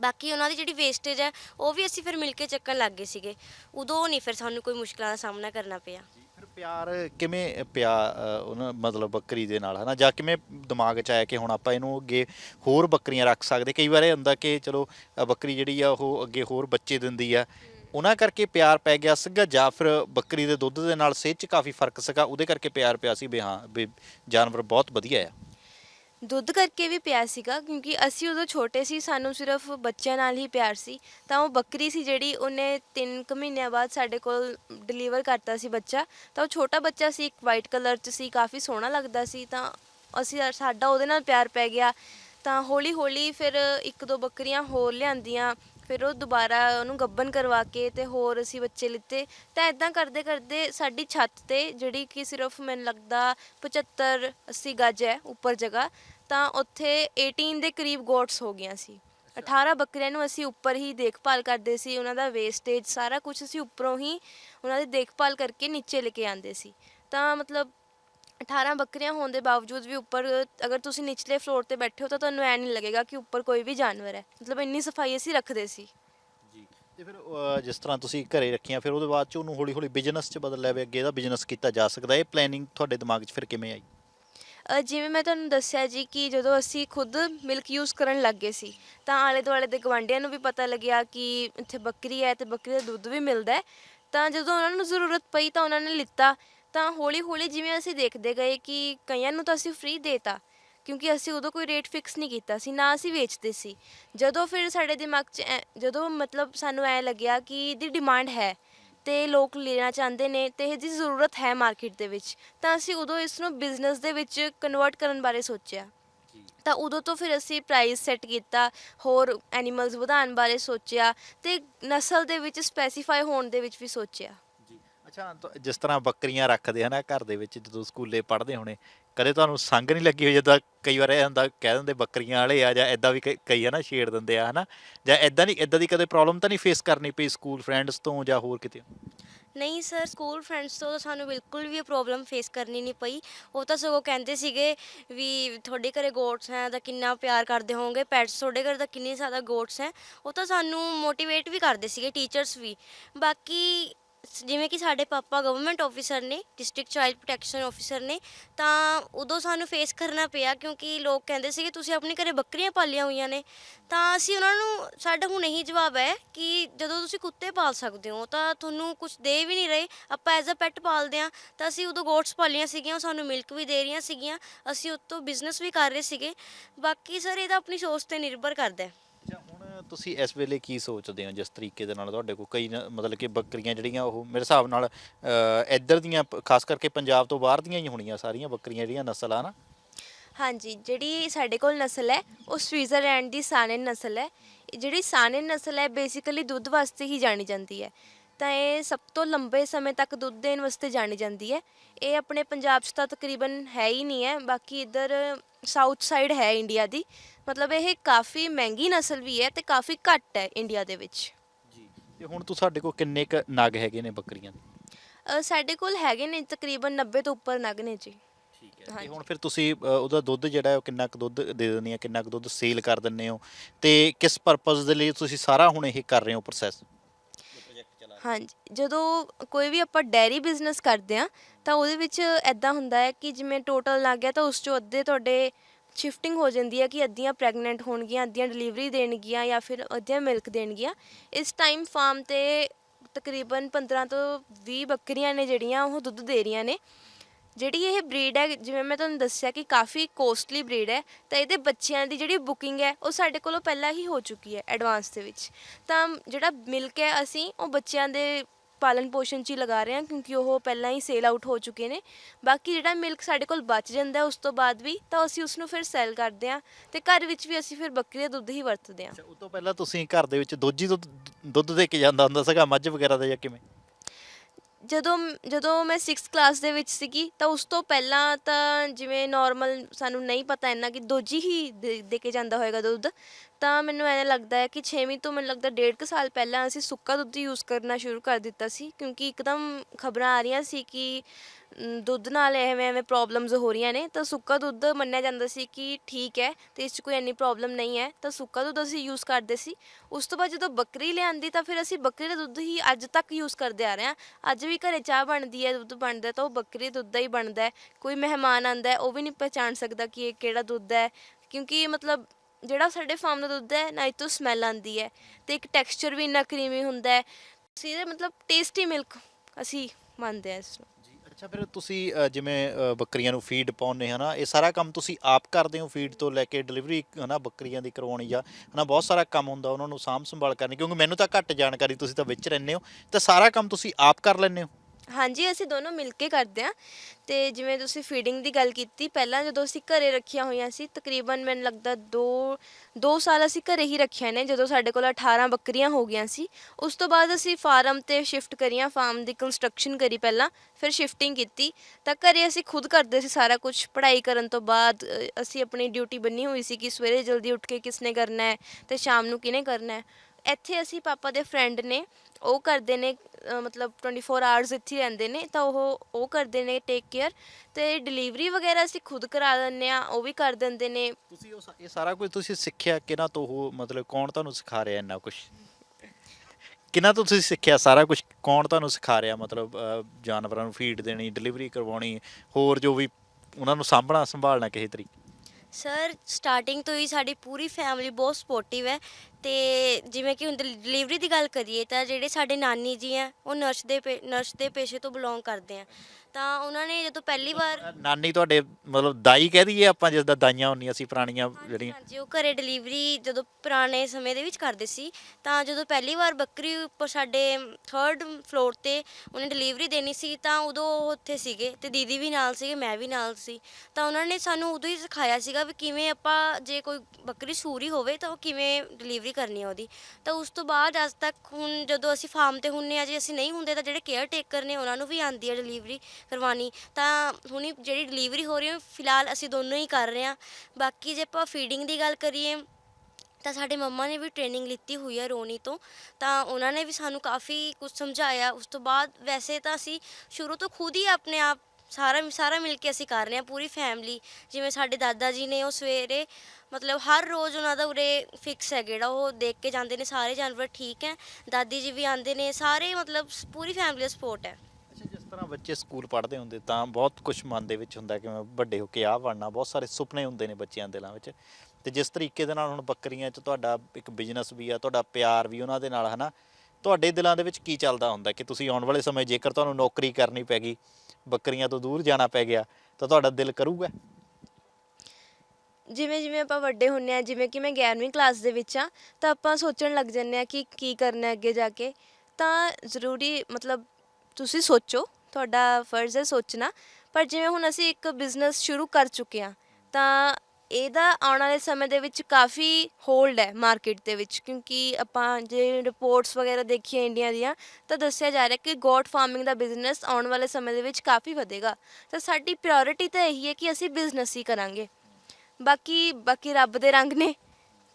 ਬਾਕੀ ਉਹਨਾਂ ਦੀ ਜਿਹੜੀ ਵੇਸਟੇਜ ਹੈ ਉਹ ਵੀ ਅਸੀਂ ਫਿਰ ਮਿਲ ਕੇ ਚੱਕਣ ਲੱਗ ਗਏ ਸੀਗੇ। ਉਦੋਂ ਨਹੀਂ ਫਿਰ ਸਾਨੂੰ ਕੋਈ ਮੁਸ਼ਕਲਾਂ ਦਾ ਸਾਹਮਣਾ ਕਰਨਾ ਪਿਆ। ਫਿਰ ਪਿਆਰ ਕਿਵੇਂ ਪਿਆ ਉਹਨਾਂ ਮਤਲਬ ਬੱਕਰੀ ਦੇ ਨਾਲ ਹਨਾ? ਜਾਂ ਕਿਵੇਂ ਦਿਮਾਗ 'ਚ ਆਇਆ ਕਿ ਹੁਣ ਆਪਾਂ ਇਹਨੂੰ ਅੱਗੇ ਹੋਰ ਬੱਕਰੀਆਂ ਰੱਖ ਸਕਦੇ? ਕਈ ਵਾਰ ਇਹ ਹੁੰਦਾ ਕਿ ਚਲੋ ਅ, ਬੱਕਰੀ ਜਿਹੜੀ ਆ ਉਹ ਅੱਗੇ ਹੋਰ ਬੱਚੇ ਦਿੰਦੀ ਆ। ਉਹਨਾਂ ਕਰਕੇ ਪਿਆਰ ਪੈ ਗਿਆ ਸੀਗਾ ਜਾਂ ਫਿਰ ਬੱਕਰੀ ਦੇ ਦੁੱਧ ਦੇ ਨਾਲ ਸਿਹਤ 'ਚ ਕਾਫੀ ਫ਼ਰਕ ਸੀਗਾ? ਉਹਦੇ ਕਰਕੇ ਪਿਆਰ ਪਿਆ ਸੀ ਵੀ ਹਾਂ ਵੀ ਜਾਨਵਰ ਬਹੁਤ ਵਧੀਆ ਆ। ਦੁੱਧ ਕਰਕੇ ਵੀ ਪਿਆ ਸੀਗਾ, ਕਿਉਂਕਿ ਅਸੀਂ ਉਦੋਂ ਛੋਟੇ ਸੀ, ਸਾਨੂੰ ਸਿਰਫ ਬੱਚਿਆਂ ਨਾਲ ਹੀ ਪਿਆਰ ਸੀ। ਤਾਂ ਉਹ ਬੱਕਰੀ ਸੀ ਜਿਹੜੀ ਉਹਨੇ 3 ਕੁ ਮਹੀਨਿਆਂ ਬਾਅਦ ਸਾਡੇ ਕੋਲ ਡਿਲੀਵਰ ਕਰਤਾ ਸੀ ਬੱਚਾ। ਤਾਂ ਉਹ ਛੋਟਾ ਬੱਚਾ ਸੀ, ਇੱਕ ਵਾਈਟ ਕਲਰ 'ਚ ਸੀ, ਕਾਫੀ ਸੋਹਣਾ ਲੱਗਦਾ ਸੀ। ਤਾਂ ਅਸੀਂ ਸਾਡਾ ਉਹਦੇ ਨਾਲ ਪਿਆਰ ਪੈ ਗਿਆ। ਤਾਂ ਹੌਲੀ ਹੌਲੀ ਫਿਰ ਇੱਕ ਦੋ ਬੱਕਰੀਆਂ ਹੋਰ ਲਿਆਂਦੀਆਂ, ਫਿਰ ਉਹ ਦੁਬਾਰਾ ਉਹਨੂੰ ਗੱਬਨ ਕਰਵਾ ਕੇ ਤੇ ਹੋਰ ਅਸੀਂ ਬੱਚੇ ਲਿੱਤੇ। ਤਾਂ ਇਦਾਂ ਕਰਦੇ ਕਰਦੇ ਸਾਡੀ ਛੱਤ ਤੇ ਜਿਹੜੀ ਕਿ ਸਿਰਫ ਮੈਨੂੰ ਲੱਗਦਾ 75 80 ਗੱਜ ਹੈ, ਉੱਪਰ ਜਗ੍ਹਾ ਤਾਂ ਉੱਥੇ 18 ਦੇ ਕਰੀਬ ਗੋਟਸ ਹੋ ਗਈਆਂ ਸੀ। 18 ਬੱਕਰੀਆਂ ਨੂੰ ਅਸੀਂ ਉੱਪਰ ਹੀ ਦੇਖਭਾਲ ਕਰਦੇ ਸੀ, ਉਹਨਾਂ ਦਾ ਵੇਸਟੇਜ ਸਾਰਾ ਕੁਝ ਅਸੀਂ ਉੱਪਰੋਂ ਹੀ ਉਹਨਾਂ ਦੀ ਦੇਖਭਾਲ ਕਰਕੇ ਨੀਚੇ ਲੈ ਕੇ ਆਂਦੇ ਸੀ। ਤਾਂ ਮਤਲਬ 18 ਬੱਕਰੀਆਂ ਹੋਣ ਦੇ ਬਾਵਜੂਦ ਵੀ ਉੱਪਰ ਅਗਰ ਤੁਸੀਂ ਨਿਚਲੇ ਫਲੋਰ ਤੇ ਬੈਠੇ ਹੋ ਤਾਂ ਤੁਹਾਨੂੰ ਐ ਨਹੀਂ ਲੱਗੇਗਾ ਕਿ ਉੱਪਰ ਕੋਈ ਵੀ ਜਾਨਵਰ ਹੈ। ਮਤਲਬ ਇੰਨੀ ਸਫ਼ਾਈ ਅਸੀਂ ਰੱਖਦੇ ਸੀ। ਜੀ। ਤੇ ਫਿਰ ਜਿਸ ਤਰ੍ਹਾਂ ਤੁਸੀਂ ਘਰੇ ਰੱਖੀਆਂ, ਫਿਰ ਉਹਦੇ ਬਾਅਦ ਚ ਉਹਨੂੰ ਹੌਲੀ ਹੌਲੀ ਬਿਜ਼ਨਸ 'ਚ ਬਦਲ ਲਿਆ ਵੀ ਅੱਗੇ ਦਾ ਬਿਜ਼ਨਸ ਕੀਤਾ ਜਾ ਸਕਦਾ। ਇਹ ਪਲੈਨਿੰਗ ਤੁਹਾਡੇ ਦਿਮਾਗ 'ਚ ਫਿਰ ਕਿਵੇਂ ਆਈ? ਅ, ਜਿਵੇਂ ਮੈਂ ਤੁਹਾਨੂੰ ਦੱਸਿਆ ਜੀ ਕਿ ਜਦੋਂ ਅਸੀਂ ਖੁਦ ਮਿਲਕ ਯੂਜ਼ ਕਰਨ ਲੱਗ ਗਏ ਸੀ ਤਾਂ ਆਲੇ ਦੁਆਲੇ ਦੇ ਗਵਾਂਢੀਆਂ ਨੂੰ ਵੀ ਪਤਾ ਲੱਗਿਆ ਕਿ ਇੱਥੇ ਬੱਕਰੀ ਹੈ ਤੇ ਬੱਕਰੀ ਦਾ ਦੁੱਧ ਵੀ ਮਿਲਦਾ ਹੈ। ਤਾਂ ਜਦੋਂ ਉਹਨਾਂ ਨੂੰ ਜ਼ਰੂਰਤ ਪਈ ਤਾਂ ਉਹਨਾਂ ਨੇ ਲਿੱਤਾ। ਤਾਂ ਹੌਲੀ ਹੌਲੀ ਜਿਵੇਂ ਅਸੀਂ ਦੇਖਦੇ ਗਏ ਕਿ ਕਈਆਂ ਨੂੰ ਤਾਂ ਅਸੀਂ ਫ੍ਰੀ ਦੇਤਾ ਕਿਉਂਕਿ ਅਸੀਂ ਉਦੋਂ ਕੋਈ ਰੇਟ ਫਿਕਸ ਨਹੀਂ ਕੀਤਾ ਸੀ ਨਾ ਅਸੀਂ ਵੇਚਦੇ ਸੀ। ਜਦੋਂ ਫਿਰ ਸਾਡੇ ਦਿਮਾਗ 'ਚ ਐਂ- ਜਦੋਂ ਮਤਲਬ ਸਾਨੂੰ ਐ ਲੱਗਿਆ ਕਿ ਇਹਦੀ ਡਿਮਾਂਡ ਹੈ ਤੇ ਲੋਕ ਲੈਣਾ ਚਾਹੁੰਦੇ ਨੇ ਤੇ ਇਹਦੀ ਜ਼ਰੂਰਤ ਹੈ ਮਾਰਕੀਟ ਦੇ ਵਿੱਚ ਤਾਂ ਅਸੀਂ ਉਦੋਂ ਇਸ ਨੂੰ ਬਿਜ਼ਨਸ ਦੇ ਵਿੱਚ ਕਨਵਰਟ ਕਰਨ ਬਾਰੇ ਸੋਚਿਆ। ਤਾਂ ਉਦੋਂ ਤੋਂ ਫਿਰ ਅਸੀਂ ਪ੍ਰਾਈਸ ਸੈੱਟ ਕੀਤਾ ਹੋਰ ਐਨੀਮਲਸ ਵਧਾਉਣ ਬਾਰੇ ਸੋਚਿਆ ਤੇ ਨਸਲ ਦੇ ਵਿੱਚ ਸਪੈਸੀਫਾਈ ਹੋਣ ਦੇ ਵਿੱਚ ਵੀ ਸੋਚਿਆ। ਅੱਛਾ, ਤਾਂ ਜਿਸ ਤਰ੍ਹਾਂ ਬੱਕਰੀਆਂ ਰੱਖਦੇ ਹਨਾ ਘਰ ਦੇ ਵਿੱਚ ਜਦੋਂ ਸਕੂਲੇ ਪੜ੍ਹਦੇ ਹੋਣੇ, ਕਦੇ ਤੁਹਾਨੂੰ ਸੰਗ ਨਹੀਂ ਲੱਗੀ ਹੋਈ ਜਦੋਂ ਕਈ ਵਾਰ ਇਹ ਹੁੰਦਾ ਕਹਿ ਦਿੰਦੇ ਬੱਕਰੀਆਂ ਵਾਲੇ ਆ ਜਾਂ ਐਦਾਂ ਵੀ ਕਈ- ਕਈ ਹਨਾ ਛੇੜ ਦਿੰਦੇ ਆ ਹਨਾ, ਜਾਂ ਐਦਾਂ ਨਹੀਂ ਐਦਾਂ ਦੀ ਕਦੇ ਪ੍ਰੋਬਲਮ ਤਾਂ ਨਹੀਂ ਫੇਸ ਕਰਨੀ ਪਈ ਸਕੂਲ ਫਰੈਂਡਸ ਤੋਂ ਜਾਂ ਹੋਰ ਕਿਤੇ? ਨਹੀਂ ਸਰ ਸਕੂਲ ਫਰੈਂਡਸ ਤੋਂ ਤਾਂ ਸਾਨੂੰ ਬਿਲਕੁਲ ਵੀ ਪ੍ਰੋਬਲਮ ਫੇਸ ਕਰਨੀ ਨਹੀਂ ਪਈ। ਉਹ ਤਾਂ ਸਗੋਂ ਕਹਿੰਦੇ ਸੀਗੇ ਵੀ ਤੁਹਾਡੇ ਘਰੇ ਗੋਡਸ ਹੈ ਤਾਂ ਕਿੰਨਾ ਪਿਆਰ ਕਰਦੇ ਹੋਵੋਗੇ ਪੈਟਸ ਤੁਹਾਡੇ ਘਰੇ ਤਾਂ ਕਿੰਨੇ ਜ਼ਿਆਦਾ ਗੋਟਸ ਹੈ। ਉਹ ਤਾਂ ਸਾਨੂੰ ਮੋਟੀਵੇਟ ਵੀ ਕਰਦੇ ਸੀਗੇ ਟੀਚਰਸ ਵੀ। ਬਾਕੀ ਜਿਵੇਂ ਕਿ ਸਾਡੇ ਪਾਪਾ ਗਵਰਨਮੈਂਟ ਆਫੀਸਰ ਨੇ ਡਿਸਟ੍ਰਿਕਟ ਚਾਈਲਡ ਪ੍ਰੋਟੈਕਸ਼ਨ ਆਫੀਸਰ ਨੇ, ਤਾਂ ਉਦੋਂ ਸਾਨੂੰ ਫੇਸ ਕਰਨਾ ਪਿਆ ਕਿਉਂਕਿ ਲੋਕ ਕਹਿੰਦੇ ਸੀਗੇ, ਤੁਸੀਂ ਆਪਣੇ ਘਰੇ ਬੱਕਰੀਆਂ ਪਾਲੀਆਂ ਹੋਈਆਂ ਨੇ। ਤਾਂ ਅਸੀਂ ਉਹਨਾਂ ਨੂੰ, ਸਾਡਾ ਹੁਣ ਇਹੀ ਜਵਾਬ ਹੈ ਕਿ ਜਦੋਂ ਤੁਸੀਂ ਕੁੱਤੇ ਪਾਲ ਸਕਦੇ ਹੋ, ਤਾਂ ਤੁਹਾਨੂੰ ਕੁਝ ਦੇ ਵੀ ਨਹੀਂ ਰਹੇ। ਆਪਾਂ ਐਜ਼ ਅ ਪੈਟ ਪਾਲਦੇ ਆ ਤਾਂ ਅਸੀਂ ਉਦੋਂ ਗੋਟਸ ਪਾਲੀਆਂ ਸੀਗੀਆਂ ਉਹ ਸਾਨੂੰ ਮਿਲਕ ਵੀ ਦੇ ਰਹੀਆਂ ਸੀਗੀਆਂ। ਅਸੀਂ ਉਤੋਂ ਬਿਜ਼ਨਸ ਵੀ ਕਰ ਰਹੇ ਸੀਗੇ। ਬਾਕੀ ਸਰ ਇਹਦਾ ਆਪਣੀ ਸੋਚ ਤੇ ਨਿਰਭਰ ਕਰਦਾ ਹੈ। ਤੁਸੀਂ ਇਸ ਵੇਲੇ ਕੀ ਸੋਚਦੇ ਹੋ? ਜਿਸ ਤਰੀਕੇ ਦੇ ਨਾਲ ਤੁਹਾਡੇ ਕੋਲ ਕਈ ਨ- ਮਤਲਬ ਕਿ ਬੱਕਰੀਆਂ ਜਿਹੜੀਆਂ ਉਹ ਮੇਰੇ ਹਿਸਾਬ ਨਾਲ ਅ, ਇੱਧਰ ਦੀਆਂ ਪ- ਖਾਸ ਕਰਕੇ ਪੰਜਾਬ ਤੋਂ ਬਾਹਰ ਦੀਆਂ ਹੀ ਹੋਣੀਆਂ ਸਾਰੀਆਂ ਬੱਕਰੀਆਂ ਜਿਹੜੀਆਂ ਨਸਲ ਆ ਨਾ? ਹਾਂਜੀ ਜਿਹੜੀ ਸਾਡੇ ਕੋਲ ਨਸਲ ਹੈ ਉਹ ਸਵਿਟਜ਼ਰਲੈਂਡ ਦੀ ਸਾਨਨ ਨਸਲ ਹੈ। ਇਹ ਜਿਹੜੀ ਸਾਨਨ ਨਸਲ ਹੈ ਬੇਸਿਕਲੀ ਦੁੱਧ ਵਾਸਤੇ ਹੀ ਜਾਣੀ ਜਾਂਦੀ ਹੈ। ਤਾਂ ਇਹ ਸਭ ਤੋਂ ਲੰਬੇ ਸਮੇਂ ਤੱਕ ਦੁੱਧ ਦੇਣ ਵਾਸਤੇ ਜਾਣੀ ਜਾਂਦੀ ਹੈ। ਇਹ ਆਪਣੇ ਪੰਜਾਬ 'ਚ ਤਾਂ ਤਕਰੀਬਨ ਹੈ ਹੀ ਨਹੀਂ ਹੈ ਬਾਕੀ ਇੱਧਰ ਸਾਊਥ ਸਾਈਡ ਹੈ ਇੰਡੀਆ ਦੀ। ਮਤਲਬ ਇਹ ਕਾਫੀ ਮਹਿੰਗੀ ਨਸਲ ਵੀ ਹੈ ਤੇ ਕਾਫੀ ਘੱਟ ਹੈ ਇੰਡੀਆ ਦੇ ਵਿੱਚ। ਜੀ ਤੇ ਹੁਣ ਤੂੰ ਸਾਡੇ ਕੋਲ ਕਿੰਨੇ ਕ ਨਗ ਹੈਗੇ ਨੇ ਬੱਕਰੀਆਂ ਦੇ? ਅ, ਸਾਡੇ ਕੋਲ ਹੈਗੇ ਨੇ ਤਕਰੀਬਨ 90 ਤੋਂ ਉੱਪਰ ਨਗ ਨੇ ਜੀ। ਠੀਕ ਹੈ ਤੇ ਹਾਂਜੀ। ਹੁਣ ਫਿਰ ਤੁਸੀਂ ਅ, ਉਹਦਾ ਦੁੱਧ ਜਿਹੜਾ ਹੈ ਉਹ ਕਿੰਨਾ ਕੁ ਦੁੱਧ ਦੇ ਦਿੰਦੇ ਆ ਕਿੰਨਾ ਕੁ ਦੁੱਧ ਸੇਲ ਕਰ ਦਿੰਦੇ ਹੋ? ਤੇ ਕਿਸ ਪਰਪਸ ਦੇ ਲਈ ਤੁਸੀਂ ਸਾਰਾ ਹੁਣ ਇਹ ਕਰ ਰਹੇ ਹੋ ਪ੍ਰੋਸੈਸ ਹਾਂਜੀ, ਜਦੋਂ ਕੋਈ ਵੀ ਆਪਾਂ ਡੈਰੀ ਬਿਜ਼ਨਸ ਕਰਦੇ ਆ ਤਾਂ ਉਹਦੇ ਵਿੱਚ ਐਦਾਂ ਹੁੰਦਾ ਹੈ ਕਿ ਜਿਵੇਂ ਟੋਟਲ ਲੱਗ ਗਿਆ ਤਾਂ ਉਸ ਚੋਂ ਅੱਧੇ ਤੁਹਾਡੇ ਸ਼ਿਫਟਿੰਗ ਹੋ ਜਾਂਦੀ ਹੈ ਕਿ ਅੱਧੀਆਂ ਪ੍ਰੈਗਨੈਂਟ ਹੋਣਗੀਆਂ, ਅੱਧੀਆਂ ਡਿਲੀਵਰੀ ਦੇਣਗੀਆਂ ਜਾਂ ਫਿਰ ਅੱਧੀਆਂ ਮਿਲਕ ਦੇਣਗੀਆਂ। ਇਸ ਟਾਈਮ ਫਾਰਮ ਤੇ ਤਕਰੀਬਨ 15 ਤੋਂ 20 ਬੱਕਰੀਆਂ ਨੇ ਜਿਹੜੀਆਂ ਉਹ ਦੁੱਧ ਦੇ ਰਹੀਆਂ ਨੇ। ਜਿਹੜੀ ਇਹ ਬਰੀਡ ਹੈ, ਜਿਵੇਂ ਮੈਂ ਤੁਹਾਨੂੰ ਦੱਸਿਆ ਕਿ ਕਾਫੀ ਕੋਸਟਲੀ ਬਰੀਡ ਹੈ, ਤਾਂ ਇਹਦੇ ਬੱਚਿਆਂ ਦੀ ਜਿਹੜੀ ਬੁਕਿੰਗ ਹੈ, ਉਹ ਸਾਡੇ ਕੋਲੋਂ ਪਹਿਲਾਂ ਹੀ ਹੋ ਚੁੱਕੀ ਹੈ ਐਡਵਾਂਸ ਦੇ ਵਿੱਚ। ਤਾਂ ਜਿਹੜਾ ਮਿਲਕ ਹੈ ਅਸੀਂ, ਉਹ ਬੱਚਿਆਂ ਦੇ ਪਾਲਣ ਪੋਸ਼ਣ 'ਚ ਹੀ ਲਗਾ ਰਹੇ ਹਾਂ, ਕਿਉਂਕਿ ਉਹ ਪਹਿਲਾਂ ਹੀ ਸੇਲ ਆਊਟ ਹੋ ਚੁੱਕੇ ਨੇ। ਬਾਕੀ ਜਿਹੜਾ ਮਿਲਕ ਸਾਡੇ ਕੋਲ ਬਚ ਜਾਂਦਾ ਉਸ ਤੋਂ ਬਾਅਦ ਵੀ, ਤਾਂ ਅਸੀਂ ਉਸ ਨੂੰ ਫਿਰ ਸੈਲ ਕਰਦੇ ਹਾਂ ਤੇ ਘਰ ਵਿੱਚ ਵੀ ਅਸੀਂ ਫਿਰ ਬੱਕਰੀ ਦਾ ਦੁੱਧ ਹੀ ਵਰਤਦੇ ਹਾਂ। ਅੱਛਾ ਉਸ ਤੋਂ ਪਹਿਲਾਂ ਤੁਸੀਂ ਘਰ ਦੇ ਵਿੱਚ ਦੋਜੀ ਦੁੱਧ ਦੁੱਧ ਦੇ ਕੇ ਜਾਂਦਾ ਹੁੰਦਾ ਸੀਗਾ, ਮੱਝ ਵਗੈਰਾ ਦਾ ਜਾਂ ਕਿਵੇਂ? ਜਦੋਂ ਜਦੋਂ ਮੈਂ 6th ਕਲਾਸ ਦੇ ਵਿੱਚ ਸੀਗੀ, ਤਾਂ ਉਸ ਤੋਂ ਪਹਿਲਾਂ ਤਾਂ ਜਿਵੇਂ ਨਾਰਮਲ ਸਾਨੂੰ ਨਹੀਂ ਪਤਾ ਇੰਨਾ ਕਿ ਦੋਜੀ ਹੀ ਦੇ ਦੇ ਕੇ ਜਾਂਦਾ ਹੋਏਗਾ ਦੁੱਧ ਤਾਂ ਮੈਨੂੰ ਐਂ ਲੱਗਦਾ ਹੈ ਕਿ 6ਵੀਂ ਤੋਂ ਮੈਨੂੰ ਲੱਗਦਾ ਡੇਢ ਕੁ ਸਾਲ ਪਹਿਲਾਂ ਅਸੀਂ ਸੁੱਕਾ ਦੁੱਧ ਯੂਜ਼ ਕਰਨਾ ਸ਼ੁਰੂ ਕਰ ਦਿੱਤਾ ਸੀ ਕਿਉਂਕਿ ਇੱਕਦਮ ਖਬਰਾਂ ਆ ਰਹੀਆਂ ਸੀ ਕਿ ਮ, ਦੁੱਧ ਨਾਲ ਐਵੇਂ ਐਵੇਂ ਪ੍ਰੋਬਲਮਸ ਹੋ ਰਹੀਆਂ ਨੇ ਤਾਂ ਸੁੱਕਾ ਦੁੱਧ ਮੰਨਿਆ ਜਾਂਦਾ ਸੀ ਕਿ ਠੀਕ ਹੈ ਤੇ ਇਸ 'ਚ ਕੋਈ ਐਨੀ ਪ੍ਰੋਬਲਮ ਨਹੀਂ ਹੈ ਤਾਂ ਸੁੱਕਾ ਦੁੱਧ ਅਸੀਂ ਯੂਜ਼ ਕਰਦੇ ਸੀ। ਉਸ ਤੋਂ ਬਾਅਦ ਜਦੋਂ ਬੱਕਰੀ ਲਿਆਂਦੀ ਤਾਂ ਫਿਰ ਅਸੀਂ ਬੱਕਰੀ ਦਾ ਦੁੱਧ ਹੀ ਅੱਜ ਤੱਕ ਯੂਜ਼ ਕਰਦੇ ਆ ਰਹੇ ਹਾਂ। ਅੱਜ ਵੀ ਘਰੇ ਚਾਹ ਬਣਦੀ ਹੈ ਦੁੱਧ ਬਣਦਾ ਹੈ ਤਾਂ ਉਹ ਬੱਕਰੀ ਦੇ ਦੁੱਧ ਦਾ ਹੀ ਬਣਦਾ ਹੈ। ਕੋਈ ਮਹਿਮਾਨ ਆਂਦਾ ਹੈ ਉਹ ਵੀ ਨਹੀਂ ਪਹਿਚਾਣ ਸਕਦਾ ਕਿ ਇਹ ਕਿਹੜਾ ਦੁੱਧ ਹੈ ਕਿਉਂਕਿ ਮਤਲਬ ਜਿਹੜਾ ਸਾਡੇ ਫਾਰਮ ਦਾ ਦੁੱਧ ਹੈ ਨਾ ਇਹ ਤੋਂ ਸਮੈਲ ਆਉਂਦੀ ਹੈ ਤੇ ਇੱਕ ਟੈਕਸਚਰ ਵੀ ਇੰਨਾ ਕਰੀਮੀ ਹੁੰਦਾ ਹੈ। ਸਿਰੇ ਮਤਲਬ ਟੇਸਟੀ ਮਿਲਕ ਅਸੀਂ ਮੰਨਦੇ ਹਾਂ ਇਸ ਨੂੰ ਜੀ ਅੱਛਾ ਫਿਰ ਤੁਸੀਂ ਅ, ਜਿਵੇਂ ਅ, ਬੱਕਰੀਆਂ ਨੂੰ ਫੀਡ ਪਾਉਂਦੇ ਹਨਾ ਇਹ ਸਾਰਾ ਕੰਮ ਤੁਸੀਂ ਆਪ ਕਰਦੇ ਹੋ ਫੀਡ ਤੋਂ ਲੈ ਕੇ ਡਿਲੀਵਰੀ ਹਨਾ ਬੱਕਰੀਆਂ ਦੀ ਕਰਵਾਉਣੀ ਜਾਂ ਹਨਾ ਬਹੁਤ ਸਾਰਾ ਕੰਮ ਹੁੰਦਾ ਉਹਨਾਂ ਨੂੰ ਸਾਂਭ ਸੰਭਾਲ ਕਰਨੀ ਕਿਉਂਕਿ ਮੈਨੂੰ ਤਾਂ ਘੱਟ ਜਾਣਕਾਰੀ ਤੁਸੀਂ ਤਾਂ ਵਿੱਚ ਰਹਿੰਦੇ ਹੋ ਤਾਂ ਸਾਰਾ ਕੰਮ ਤੁਸੀਂ ਆਪ ਕਰ ਲੈਂਦੇ ਹੋ? ਹਾਂਜੀ ਅਸੀਂ ਦੋਨੋਂ ਮਿਲ ਕੇ ਕਰਦੇ ਹਾਂ। ਤੇ ਜਿਵੇਂ ਤੁਸੀਂ ਫੀਡਿੰਗ ਦੀ ਗੱਲ ਕੀਤੀ ਪਹਿਲਾਂ ਜਦੋਂ ਅਸੀਂ ਘਰੇ ਰੱਖੀਆਂ ਹੋਈਆਂ ਸੀ ਤਕਰੀਬਨ ਮੈਨੂੰ ਲੱਗਦਾ 2 2 ਸਾਲ ਅਸੀਂ ਘਰੇ ਹੀ ਰੱਖੀਆਂ ਨੇ ਜਦੋਂ ਸਾਡੇ ਕੋਲ 18 ਬੱਕਰੀਆਂ ਹੋ ਗਈਆਂ ਸੀ। ਉਸ ਤੋਂ ਬਾਅਦ ਅਸੀਂ ਫਾਰਮ ਤੇ ਸ਼ਿਫਟ ਕਰੀਆਂ ਫਾਰਮ ਦੀ ਕੰਸਟਰਕਸ਼ਨ ਕਰੀ ਪਹਿਲਾਂ ਫਿਰ ਸ਼ਿਫਟਿੰਗ ਕੀਤੀ। ਤਾਂ ਘਰੇ ਅਸੀਂ ਖੁਦ ਕਰਦੇ ਸੀ ਸਾਰਾ ਕੁਝ ਪੜ੍ਹਾਈ ਕਰਨ ਤੋਂ ਬਾਅਦ ਅ, ਅਸੀਂ ਆਪਣੀ ਡਿਊਟੀ ਬੰਨੀ ਹੋਈ ਸੀ ਕਿ ਸਵੇਰੇ ਜਲਦੀ ਉੱਠ ਕੇ ਕਿਸਨੇ ਕਰਨਾ ਹੈ ਤੇ ਸ਼ਾਮ ਨੂੰ ਕਿਹਨੇ ਕਰਨਾ ਹੈ। ਇੱਥੇ ਅਸੀਂ ਪਾਪਾ ਦੇ ਫਰੈਂਡ ਨੇ ਉਹ ਕਰਦੇ ਨੇ ਅ, ਮਤਲਬ 24 ਆਵਰਸ ਇੱਥੇ ਹੀ ਰਹਿੰਦੇ ਨੇ ਤਾਂ ਉਹ ਉਹ ਕਰਦੇ ਨੇ ਟੇਕ ਕੇਅਰ ਤੇ ਡਿਲੀਵਰੀ ਵਗੈਰਾ ਅਸੀਂ ਖੁਦ ਕਰਾ ਦਿੰਦੇ ਆ ਉਹ ਵੀ ਕਰ ਦਿੰਦੇ ਨੇ। ਤੁਸੀਂ ਉਹ ਸਾ- ਇਹ ਸਾਰਾ ਕੁਝ ਤੁਸੀਂ ਸਿੱਖਿਆ ਕਿਹਨਾਂ ਤੋਂ ਉਹ ਮਤਲਬ ਕੌਣ ਤੁਹਾਨੂੰ ਸਿਖਾ ਰਿਹਾ ਇੰਨਾ ਕੁਝ ਕਿਹਨਾਂ ਤੋਂ ਤੁਸੀਂ ਸਿੱਖਿਆ ਸਾਰਾ ਕੁਝ ਕੌਣ ਤੁਹਾਨੂੰ ਸਿਖਾ ਰਿਹਾ ਮਤਲਬ ਅ, ਜਾਨਵਰਾਂ ਨੂੰ ਫੀਡ ਦੇਣੀ ਡਿਲੀਵਰੀ ਕਰਵਾਉਣੀ ਹੋਰ ਜੋ ਵੀ ਉਹਨਾਂ ਨੂੰ ਸਾਂਭਣਾ ਸੰਭਾਲਣਾ ਕਿਸੇ ਤਰੀਕੇ ਸਰ ਸਟਾਰਟਿੰਗ ਤੋਂ ਹੀ ਸਾਡੀ ਪੂਰੀ ਫੈਮਿਲੀ ਬਹੁਤ ਸਪੋਰਟਿਵ ਹੈ ਤੇ ਜਿਵੇਂ ਕਿ ਹੁਣ ਡਿਲੀਵਰੀ ਦੀ ਗੱਲ ਕਰੀਏ ਤਾਂ ਜਿਹੜੇ ਸਾਡੇ ਨਾਨੀ ਜੀ ਆ ਉਹ ਨਰਸ ਦੇ ਪੇ- ਨਰਸ ਦੇ ਪੇਸ਼ੇ ਤੋਂ ਬਿਲੋਂਗ ਕਰਦੇ ਆ ਤਾਂ ਉਹਨਾਂ ਨੇ ਜਦੋਂ ਪਹਿਲੀ ਵਾਰ ਨਾਨੀ ਤੁਹਾਡੇ ਮਤਲਬ ਦਾਈ ਕਹਿ ਦਈਏ ਆਪਾਂ ਜਿਸ ਦਾ ਦਾਈਆਂ ਹੁੰਦੀਆਂ ਸੀ ਪੁਰਾਣੀਆਂ ਜਿਹੜੀਆਂ। ਹਾਂਜੀ ਉਹ ਘਰੇ ਡਿਲੀਵਰੀ ਜਦੋਂ ਪੁਰਾਣੇ ਸਮੇਂ ਦੇ ਵਿੱਚ ਕਰਦੇ ਸੀ ਤਾਂ ਜਦੋਂ ਪਹਿਲੀ ਵਾਰ ਬੱਕਰੀ ਉੱਪਰ ਸਾਡੇ 3rd ਫਲੋਰ ਤੇ ਉਹਨੇ ਡਿਲੀਵਰੀ ਦੇਣੀ ਸੀ ਤਾਂ ਉਦੋਂ ਉਹ ਉੱਥੇ ਸੀਗੇ ਤੇ ਦੀਦੀ ਵੀ ਨਾਲ ਸੀਗੇ ਮੈਂ ਵੀ ਨਾਲ ਸੀ। ਤਾਂ ਉਹਨਾਂ ਨੇ ਸਾਨੂੰ ਉਦੋਂ ਹੀ ਸਿਖਾਇਆ ਸੀਗਾ ਵੀ ਕਿਵੇਂ ਆਪਾਂ ਜੇ ਕੋਈ ਬੱਕਰੀ ਸੂਰੀ ਹੋਵੇ ਤਾਂ ਉਹ ਕਿਵੇਂ ਡਿਲੀਵਰੀ ਕਰਨੀ ਆ ਉਹਦੀ। ਤਾਂ ਉਸ ਤੋਂ ਬਾਅਦ ਅੱਜ ਤੱਕ ਹੁਣ ਜਦੋਂ ਅਸੀਂ ਫਾਰਮ ਤੇ ਹੁੰਨੇ ਆ ਜੇ ਅਸੀਂ ਨਹੀਂ ਹੁੰਦੇ ਤਾਂ ਜਿਹੜੇ ਕੇਅਰ ਟੇਕਰ ਨੇ ਉਹਨਾਂ ਨੂੰ ਵੀ ਆਂਦੀ ਹੈ ਡਿਲੀਵਰੀ ਕਰਵਾਉਣੀ। ਤਾਂ ਹੁਣੀ ਜਿਹੜੀ ਡਿਲੀਵਰੀ ਹੋ ਰਹੀ ਹੈ, ਫਿਲਹਾਲ ਅਸੀਂ ਦੋਨੋਂ ਹੀ ਕਰ ਰਹੇ ਹਾਂ। ਬਾਕੀ ਜੇ ਆਪਾਂ ਫੀਡਿੰਗ ਦੀ ਗੱਲ ਕਰੀਏ, ਤਾਂ ਸਾਡੇ ਮੰਮਾ ਨੇ ਵੀ ਟ੍ਰੇਨਿੰਗ ਲਿੱਤੀ ਹੋਈ ਹੈ ਰੋਣੀ ਤੋਂ। ਤਾਂ ਉਹਨਾਂ ਨੇ ਵੀ ਸਾਨੂੰ ਕਾਫੀ ਕੁਝ ਸਮਝਾਇਆ। ਉਸ ਤੋਂ ਬਾਅਦ ਵੈਸੇ ਤਾਂ ਅਸੀਂ ਸ਼ੁਰੂ ਤੋਂ ਖੁਦ ਹੀ ਆਪਣੇ ਆਪ ਸਾਰਾ ਸਾਰਾ ਮਿਲ ਕੇ ਅਸੀਂ ਕਰ ਰਹੇ ਹਾਂ, ਪੂਰੀ ਫੈਮਿਲੀ ਜਿਵੇਂ ਸਾਡੇ ਦਾਦਾ ਜੀ ਨੇ ਉਹ ਸਵੇਰੇ, ਮਤਲਬ ਹਰ ਰੋਜ਼ ਉਹਨਾਂ ਦਾ ਉਰੇ ਫਿਕਸ ਹੈ ਜਿਹੜਾ, ਉਹ ਦੇਖ ਕੇ ਜਾਂਦੇ ਨੇ, ਸਾਰੇ ਜਾਨਵਰ ਠੀਕ ਹੈ। ਦਾਦੀ ਜੀ ਵੀ ਆਉਂਦੇ ਨੇ, ਸਾਰੇ ਮਤਲਬ ਪੂਰੀ ਫੈਮਿਲੀ ਦਾ ਸਪੋਰਟ ਹੈ। ਤਰ੍ਹਾਂ ਬੱਚੇ ਸਕੂਲ ਪੜ੍ਹਦੇ ਹੁੰਦੇ ਤਾਂ ਬਹੁਤ ਕੁਝ ਮਨ ਦੇ ਵਿੱਚ ਹੁੰਦਾ ਕਿ ਮੈਂ ਵੱਡੇ ਹੋ ਕੇ ਆਹ ਬਣਨਾ। ਬਹੁਤ ਸਾਰੇ ਸੁਪਨੇ ਹੁੰਦੇ ਨੇ ਬੱਚਿਆਂ ਦੇ ਦਿਲਾਂ ਵਿੱਚ। ਤੇ ਜਿਸ ਤਰੀਕੇ ਦੇ ਨਾਲ ਹੁਣ ਬੱਕਰੀਆਂ 'ਚ ਤੁਹਾਡਾ ਇੱਕ ਬਿਜ਼ਨਸ ਵੀ ਆ, ਤੁਹਾਡਾ ਪਿਆਰ ਵੀ ਉਹਨਾਂ ਦੇ ਨਾਲ, ਹਨਾ? ਤੁਹਾਡੇ ਦਿਲਾਂ ਦੇ ਵਿੱਚ ਕੀ ਚੱਲਦਾ ਹੁੰਦਾ ਕਿ ਤੁਸੀਂ ਆਉਣ ਵਾਲੇ ਸਮੇਂ ਜੇਕਰ ਤੁਹਾਨੂੰ ਨੌਕਰੀ ਕਰਨੀ ਪੈ ਗਈ, ਬੱਕਰੀਆਂ ਤੋਂ ਦੂਰ ਜਾਣਾ ਪੈ ਗਿਆ, ਤਾਂ ਤੁਹਾਡਾ ਦਿਲ ਕਰੂਗਾ? ਜਿਵੇਂ ਜਿਵੇਂ ਆਪਾਂ ਵੱਡੇ ਹੁੰਨੇ ਆ, ਜਿਵੇਂ ਕਿ ਮੈਂ 11ਵੀਂ ਕਲਾਸ ਦੇ ਵਿੱਚ ਆ ਤਾਂ ਆਪਾਂ ਸੋਚਣ ਲੱਗ ਜੰਨੇ ਆ ਕਿ ਕੀ ਕਰਨਾ ਅੱਗੇ ਜਾ ਕੇ। ਤਾਂ ਜ਼ਰੂਰੀ ਮਤਲਬ ਤੁਸੀਂ ਸੋਚੋ ਤੁਹਾਡਾ ਫਰਜ਼ ਹੈ ਸੋਚਣਾ। ਪਰ ਜਿਵੇਂ ਹੁਣ ਅਸੀਂ ਇੱਕ ਬਿਜ਼ਨਸ ਸ਼ੁਰੂ ਕਰ ਚੁੱਕੇ ਆ ਤਾਂ ਇਹਦਾ ਆਉਣ ਵਾਲੇ ਸਮੇਂ ਦੇ ਵਿੱਚ ਕਾਫੀ ਹੋਲਡ ਹੈ ਮਾਰਕੀਟ ਦੇ ਵਿੱਚ। ਕਿਉਂਕਿ ਆਪਾਂ ਜੇ ਰਿਪੋਰਟਸ ਵਗੈਰਾ ਦੇਖੀਏ ਇੰਡੀਆ ਦੀਆਂ, ਤਾਂ ਦੱਸਿਆ ਜਾ ਰਿਹਾ ਕਿ ਗੋਟ ਫਾਰਮਿੰਗ ਦਾ ਬਿਜ਼ਨਸ ਆਉਣ ਵਾਲੇ ਸਮੇਂ ਦੇ ਵਿੱਚ ਕਾਫੀ ਵਧੇਗਾ। ਤਾਂ ਸਾਡੀ ਪ੍ਰਾਇੋਰਟੀ ਤਾਂ ਇਹੀ ਹੈ ਕਿ ਅਸੀਂ ਬਿਜ਼ਨਸ ਹੀ ਕਰਾਂਗੇ। ਬਾਕੀ ਬਾਕੀ ਰੱਬ ਦੇ ਰੰਗ ਨੇ।